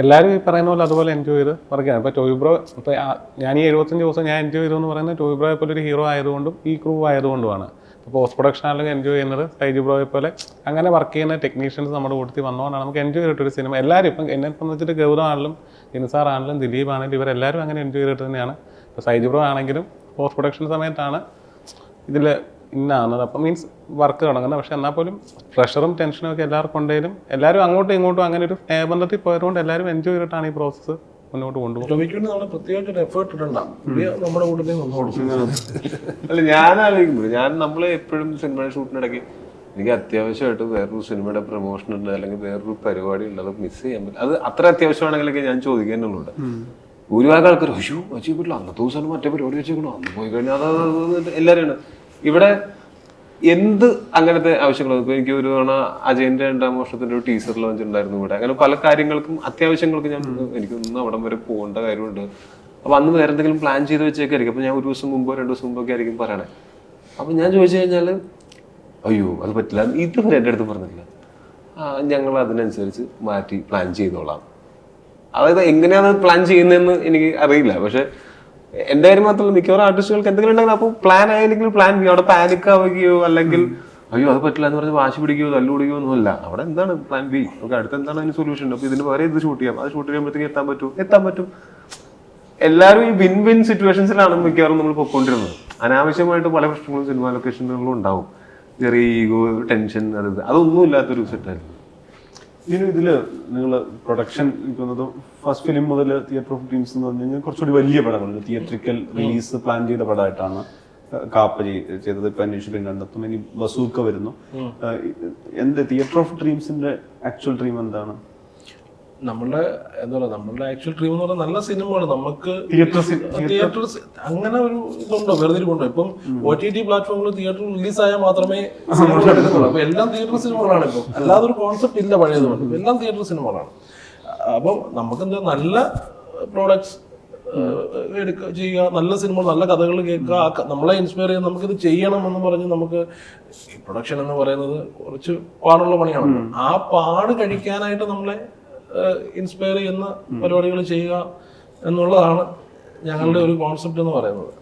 എല്ലാവരും ഈ പറയുന്ന പോലെ അതുപോലെ എൻജോയ് ചെയ്ത് വർക്കാണ് ഇപ്പോൾ ടോയ് ബ്രോ ഇപ്പോൾ ഞാൻ ഈ എഴുപത്തഞ്ച് ദിവസം ഞാൻ എൻജോയ് ചെയ്തു എന്ന് പറയുന്നത് ടോയ് ബ്രോയെ പോലെ ഒരു ഹീറോ ആയതുകൊണ്ടും ഈ ക്രൂ ആയതുകൊണ്ടുമാണ്. ഇപ്പോൾ പോസ്റ്റ് പ്രൊഡക്ഷൻ ആണെങ്കിലും എൻജോയ് ചെയ്യുന്നത് സൈജു ബ്രോയെ പോലെ അങ്ങനെ വർക്ക് ചെയ്യുന്ന ടെക്നീഷ്യൻസ് നമ്മുടെ കൂട്ടത്തിൽ വന്നുകൊണ്ടാണ് നമുക്ക് എൻജോയ് ചെയ്തിട്ടൊരു സിനിമ എല്ലാവരും ഇപ്പം എന്നെ സംബന്ധിച്ചിട്ട് ഗൗതം ആണെങ്കിലും ജിൻസാർ ആണെങ്കിലും ദിലീപ് ആണെങ്കിലും ഇവരെല്ലാവരും അങ്ങനെ എൻജോയ് ചെയ്തിട്ട് തന്നെയാണ്. ഇപ്പോൾ സൈജു ബ്രോ ആണെങ്കിലും പോസ്റ്റ് പ്രൊഡക്ഷൻ സമയത്താണ് ഇതിൽ ഇന്നാണത് അപ്പം മീൻസ് വർക്ക് തുടങ്ങുന്നത്. പക്ഷെ എന്നാൽ പോലും പ്രഷറും ടെൻഷനും ഒക്കെ എല്ലാവർക്കും ഉണ്ടെങ്കിലും എല്ലാവരും അങ്ങോട്ടും ഇങ്ങോട്ടും അങ്ങനെ ഒരു സ്നേഹബന്ധത്തിൽ പോയതുകൊണ്ട് എല്ലാവരും എൻജോയ് ചെയ്തിട്ടാണ് ഈ പ്രോസസ്സ് മുന്നോട്ട് കൊണ്ടുപോകുന്നത്. നമ്മൾ പ്രത്യേകിച്ച് എഫേർട്ട് ഇടണ്ട. നമ്മുടെ കൂട്ടത്തിൽ അല്ല ഞാൻ ആലോചിക്കുമ്പോൾ ഞാൻ നമ്മൾ എപ്പോഴും സിനിമയുടെ ഷൂട്ടിനിടയ്ക്ക് എനിക്ക് അത്യാവശ്യമായിട്ട് വേറൊരു സിനിമയുടെ പ്രൊമോഷൻ ഉണ്ട് അല്ലെങ്കിൽ വേറൊരു പരിപാടി ഉണ്ട് അത് മിസ് ചെയ്യാൻ പറ്റും. അത് അത്ര അത്യാവശ്യമാണെങ്കിലൊക്കെ ഞാൻ ചോദിക്കാനുള്ളൂ ഭൂരിഭാഗം ആൾക്കാർ അയ്യോ അച്ഛൻ പറ്റില്ല അന്നത്തെ ദിവസമാണ് മറ്റേ പരിപാടി വെച്ചേക്കണോ? അന്ന് പോയി കഴിഞ്ഞാൽ അത് എല്ലാവരും ഇവിടെ എന്ത് അങ്ങനത്തെ ആവശ്യങ്ങളും? ഇപ്പൊ എനിക്ക് ഒരു തവണ അജയന്റെ രണ്ടാം വർഷത്തിന്റെ ഒരു ടീസർ ലോഞ്ച് ഉണ്ടായിരുന്നു ഇവിടെ. അങ്ങനെ പല കാര്യങ്ങൾക്കും അത്യാവശ്യങ്ങൾക്കും ഞാൻ എനിക്കൊന്നും അവിടം വരെ പോകേണ്ട കാര്യമുണ്ട്. അപ്പൊ അന്ന് വേറെ എന്തെങ്കിലും പ്ലാൻ ചെയ്ത് വെച്ചേക്കായിരിക്കും. അപ്പൊ ഞാൻ ഒരു ദിവസം മുമ്പോ രണ്ടു ദിവസം മുമ്പോ ഒക്കെ ആയിരിക്കും പറയണേ. അപ്പൊ ഞാൻ ചോദിച്ചു കഴിഞ്ഞാൽ അയ്യോ അത് പറ്റില്ല. ഇതുവരെ എന്റെ അടുത്ത് പറഞ്ഞില്ല ഞങ്ങൾ അതിനനുസരിച്ച് മാറ്റി പ്ലാൻ ചെയ്തോളാം. അതായത് എങ്ങനെയാണ് പ്ലാൻ ചെയ്യുന്നതെന്ന് എനിക്ക് അറിയില്ല. പക്ഷെ എന്റെ കാര്യം മാത്രമല്ല മിക്കവാറും ആർട്ടിസ്റ്റുകൾക്ക് എന്തെങ്കിലും ഉണ്ടെങ്കിൽ അപ്പോൾ പ്ലാൻ ആയില്ലെങ്കിൽ പ്ലാൻ ബി അവിടെ പാനിക് ആവുകയോ അല്ലെങ്കിൽ അയ്യോ അത് പറ്റില്ല എന്ന് പറഞ്ഞ് വാശി പിടിക്കുകയോ തല്ലു പിടിക്കുകയോ ഒന്നുമല്ല അവിടെ എന്താണ് പ്ലാൻ ബി ഓക്കെ അടുത്ത എന്താണ് അതിന് സൊല്യൂഷൻ അപ്പൊ ഇതിന് വേറെ ഇത് ഷൂട്ട് ചെയ്യാം? അത് ഷൂട്ട് ചെയ്യുമ്പോഴത്തേക്ക് എത്താൻ പറ്റും? എത്താൻ പറ്റും. എല്ലാവരും ഈ വിൻ വിൻ സിറ്റുവേഷൻസിലാണ് മിക്കവാറും നമ്മൾ പൊയ്ക്കൊണ്ടിരുന്നത്. അനാവശ്യമായിട്ട് പല പ്രശ്നങ്ങളും സിനിമ ലൊക്കേഷനുകളിലും ഉണ്ടാവും. ചെറിയ ഈഗോ ടെൻഷൻ അത്. അതൊന്നും ഇല്ലാത്തൊരു സെറ്റായിരുന്നു ഇതിന് ഇതിൽ നിങ്ങൾ പ്രൊഡക്ഷൻ ഫസ്റ്റ് ഫിലിം മുതൽ തിയേറ്റർ ഓഫ് ഡ്രീംസ് എന്ന് പറഞ്ഞു കഴിഞ്ഞാൽ കുറച്ചുകൂടി വലിയ പടങ്ങൾ തിയേറ്ററിക്കൽ റിലീസ് പ്ലാൻ ചെയ്ത പടമായിട്ടാണ് കാപ്പ ചെയ്തത്. ഇപ്പൊ അന്വേഷിപ്പിൻ കണ്ടെത്തും ഇനി ബസൂക്ക വരുന്നു. എന്ത് തിയേറ്റർ ഓഫ് ഡ്രീംസിന്റെ ആക്ച്വൽ ഡ്രീം എന്താണ്? നമ്മളുടെ എന്താ പറയുക നമ്മളുടെ ആക്ച്വൽ ഡ്രീം എന്ന് പറഞ്ഞാൽ നല്ല സിനിമകൾ നമുക്ക് തിയേറ്റർ അങ്ങനെ ഒരു ഇതുണ്ടോ? വെറുതെ ഇരിപ്പുണ്ടോ ഇപ്പം ഒ ടി ടി പ്ലാറ്റ്ഫോമിൽ തിയേറ്റർ റിലീസ് ആയാൽ മാത്രമേ സിനിമകൾ അപ്പൊ എല്ലാം തിയേറ്റർ സിനിമകളാണ് ഇപ്പം. അല്ലാതെ ഒരു കോൺസെപ്റ്റ് ഇല്ല പഴയതുകൊണ്ട് എല്ലാം തിയേറ്റർ സിനിമകളാണ്. അപ്പം നമുക്ക് എന്താ നല്ല പ്രോഡക്ട്സ് എടുക്കുക ചെയ്യുക നല്ല സിനിമ നല്ല കഥകൾ കേൾക്കുക നമ്മളെ ഇൻസ്പയർ ചെയ്യാൻ നമുക്കിത് ചെയ്യണം എന്ന് പറഞ്ഞ് നമുക്ക് പ്രൊഡക്ഷൻ എന്ന് പറയുന്നത് കുറച്ച് പാടുള്ള പണിയാണ്. ആ പാട് കഴിക്കാനായിട്ട് നമ്മളെ ഇൻസ്പയർ ചെയ്യുന്ന പരിപാടികൾ ചെയ്യുക എന്നുള്ളതാണ് ഞങ്ങളുടെ ഒരു കോൺസെപ്റ്റ് എന്ന് പറയുന്നത്.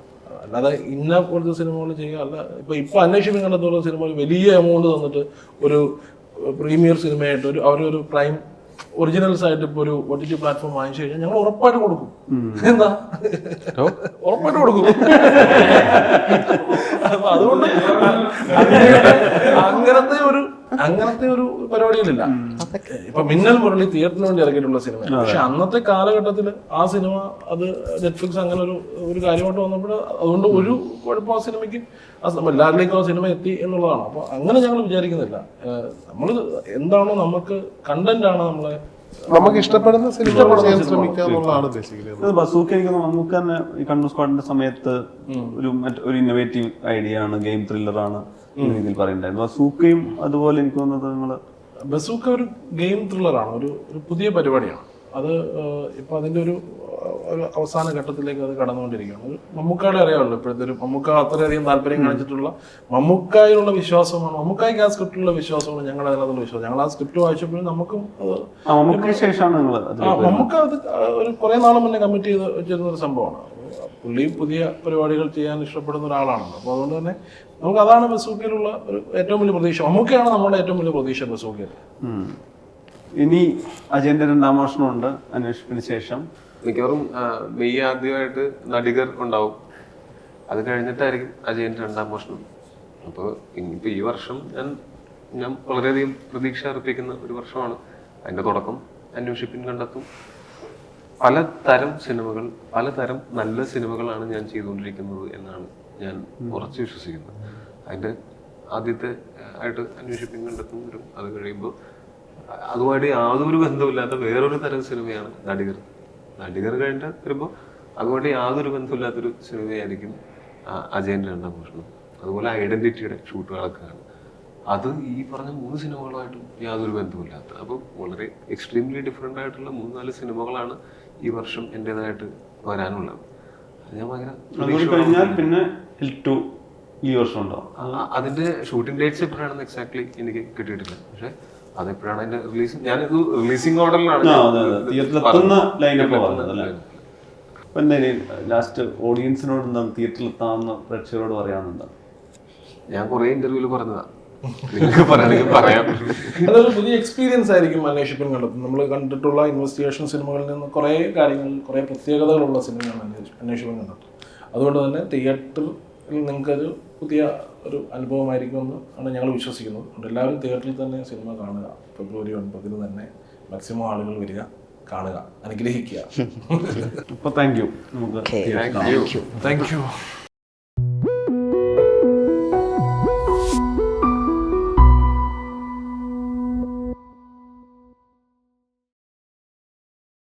അല്ലാതെ ഇന്ന പോലത്തെ സിനിമകൾ ചെയ്യുക അല്ല. ഇപ്പൊ ഇപ്പൊ അന്വേഷിപ്പിൻ കണ്ടെത്തുന്ന സിനിമ വലിയ എമൗണ്ട് തന്നിട്ട് ഒരു പ്രീമിയർ സിനിമയായിട്ട് ഒരു അവരൊരു പ്രൈം ഒറിജിനൽസ് ആയിട്ട് ഇപ്പൊ ഒരു ഒ ടി ടി പ്ലാറ്റ്ഫോം വാങ്ങിച്ചു കഴിഞ്ഞാൽ ഞങ്ങൾ ഉറപ്പായിട്ട് കൊടുക്കും. എന്താ? ഉറപ്പായിട്ട് കൊടുക്കും. അപ്പൊ അതുകൊണ്ട് അങ്ങനത്തെ ഒരു അങ്ങനത്തെ ഒരു പരിപാടികളില്ല. ഇപ്പൊ മിന്നൽ മുരളി തിയേറ്ററിന് വേണ്ടി ഇറക്കിയിട്ടുള്ള സിനിമ പക്ഷെ അന്നത്തെ കാലഘട്ടത്തിൽ ആ സിനിമ അത് നെറ്റ്ഫ്ലിക്സ് അങ്ങനെ ഒരു ഒരു കാര്യമായിട്ട് വന്നപ്പോൾ അതുകൊണ്ട് ഒരു കുഴപ്പം ആ സിനിമയ്ക്ക് എല്ലാവരിലേക്കും ആ സിനിമ എത്തി എന്നുള്ളതാണ്. അപ്പൊ അങ്ങനെ ഞങ്ങൾ വിചാരിക്കുന്നില്ല. നമ്മൾ എന്താണോ നമുക്ക് കണ്ടന്റ് ആണ് നമ്മളെ നമുക്ക് ഇഷ്ടപ്പെടുന്ന സിനിമ ചെയ്യാൻ ശ്രമിക്കുക എന്നുള്ളതാണ് ബസൂക്ക് എനിക്ക് നമുക്ക് തന്നെ ഈ കണ്ണൂർ സ്ക്വാഡിന്റെ സമയത്ത് ഒരു മറ്റൊരു ഒരു ഇന്നോവേറ്റീവ് ഐഡിയ ആണ് ഗെയിം ത്രില്ലർ ആണ്. രീതിയിൽ പറയുന്നുണ്ടായിരുന്നു. ബസൂക്കയും അതുപോലെ എനിക്ക് തോന്നുന്നത് നിങ്ങൾ ബസൂക്ക ഒരു ഗെയിം ത്രില്ലറാണ്. ഒരു ഒരു പുതിയ പരിപാടിയാണ്. അത് ഇപ്പൊ അതിന്റെ ഒരു അവസാന ഘട്ടത്തിലേക്ക് അത് കടന്നുകൊണ്ടിരിക്കുകയാണ്. ഒരു മമ്മൂക്കാടെ അറിയാമല്ലോ ഇപ്പോഴത്തെ ഒരു മമ്മൂക്ക അത്രയധികം താല്പര്യം കാണിച്ചിട്ടുള്ള മമ്മൂക്കായിലുള്ള വിശ്വാസമാണ് മമ്മൂക്കായ്ക്ക് ആ സ്ക്രിപ്റ്റിലുള്ള വിശ്വാസമാണ് ഞങ്ങൾ അതിനകത്തുള്ള വിശ്വാസം. ഞങ്ങൾ ആ സ്ക്രിപ്റ്റ് വായിച്ചപ്പോഴും നമുക്കും ആ അത് ഒരു കുറെ നാൾ മുന്നേ കമ്മിറ്റ് ചെയ്ത് വെച്ചിരുന്ന ഒരു സംഭവമാണ്. പുള്ളി പുതിയ പരിപാടികൾ ചെയ്യാൻ ഇഷ്ടപ്പെടുന്ന ഒരാളാണല്ലോ. അപ്പോൾ അതുകൊണ്ട് തന്നെ നമുക്ക് അതാണ് ബസൂക്കയിലുള്ള ഒരു ഏറ്റവും വലിയ പ്രതീക്ഷ. മമ്മൂക്കയാണ് നമ്മുടെ ഏറ്റവും വലിയ പ്രതീക്ഷ ബസൂക്കയിൽ ഇനി അജയന്റെ രണ്ടാം വർഷമുണ്ട് അന്വേഷണത്തിന് ശേഷം. മിക്കവാറും മെയ് ആദ്യമായിട്ട് നടികർ ഉണ്ടാവും. അത് കഴിഞ്ഞിട്ടായിരിക്കും അജയന്റെ രണ്ടാം വർഷം. അപ്പോൾ ഇനിയിപ്പോൾ ഈ വർഷം ഞാൻ ഞാൻ വളരെയധികം പ്രതീക്ഷ അർപ്പിക്കുന്ന ഒരു വർഷമാണ്. അതിന്റെ തുടക്കം അന്വേഷിപ്പിൻ കണ്ടെത്തും. പലതരം സിനിമകൾ പലതരം നല്ല സിനിമകളാണ് ഞാൻ ചെയ്തുകൊണ്ടിരിക്കുന്നത് എന്നാണ് ഞാൻ ഉറച്ചു വിശ്വസിക്കുന്നു. അതിന്റെ ആദ്യത്തെ ആയിട്ട് അന്വേഷിപ്പിൻ കണ്ടെത്തും വരും അത് കഴിയുമ്പോൾ അതുമായിട്ട് യാതൊരു ബന്ധമില്ലാത്ത വേറൊരു തരം സിനിമയാണ് നടികർ. നടികർ കഴിഞ്ഞിട്ട് വരുമ്പോൾ അതുമായിട്ട് യാതൊരു ബന്ധമില്ലാത്തൊരു സിനിമയായിരിക്കും അജയന്റെ രണ്ടാം മോഷണം അതുപോലെ ഐഡന്റിറ്റിയുടെ ഷൂട്ടുകളൊക്കെ ആണ്. അത് ഈ പറഞ്ഞ മൂന്ന് സിനിമകളുമായിട്ടും യാതൊരു ബന്ധമില്ലാത്ത അപ്പോൾ വളരെ എക്സ്ട്രീംലി ഡിഫറെന്റ് ആയിട്ടുള്ള മൂന്ന് നാല് സിനിമകളാണ് ഈ വർഷം എന്റെതായിട്ട് വരാനുള്ളത്. ഞാൻ ഭയങ്കര കഴിഞ്ഞാൽ പിന്നെ ഹിൽ ടു ഈ വർഷം ഉണ്ടാവും. അതിന്റെ ഷൂട്ടിംഗ് ഡേറ്റ്സ് എപ്പോഴാണെന്ന് എക്സാക്ട്ലി എനിക്ക് കിട്ടിയിട്ടില്ല. പക്ഷെ അതെപ്പോഴാണ് അതിന്റെ റിലീസ് ഞാനിത് റിലീസിംഗ് ഓർഡറിലാണ് എന്തായാലും ലാസ്റ്റ് ഓഡിയൻസിനോട് തിയേറ്ററിൽ എത്താമെന്ന് പ്രേക്ഷകരോട് പറയാനുണ്ട് ഞാൻ കുറെ ഇന്റർവ്യൂൽ പറഞ്ഞതാ. നിങ്ങൾക്ക് പറയണമെങ്കിൽ പറയാം. അതൊരു പുതിയ എക്സ്പീരിയൻസ് ആയിരിക്കും അന്വേഷിപ്പിൻ കണ്ടത് നമ്മൾ കണ്ടിട്ടുള്ള ഇൻവെസ്റ്റിഗേഷൻ സിനിമകളിൽ നിന്ന് കുറേ കാര്യങ്ങൾ കുറേ പ്രത്യേകതകളുള്ള സിനിമയാണ് അന്വേഷ- അന്വേഷിപ്പിൻ കണ്ടെത്തും. അതുകൊണ്ട് തന്നെ തിയേറ്ററിൽ നിങ്ങൾക്കൊരു പുതിയ ഒരു അനുഭവമായിരിക്കുമെന്ന് ആണ് ഞങ്ങൾ വിശ്വസിക്കുന്നത്. അതുകൊണ്ട് എല്ലാവരും തിയേറ്ററിൽ തന്നെ സിനിമ കാണുക. ഫെബ്രുവരി ഒൻപതിന് തന്നെ മാക്സിമം ആളുകൾ വരിക കാണുക അനുഗ്രഹിക്കുക. അപ്പൊ താങ്ക് യു നമുക്ക് താങ്ക് യു താങ്ക് യു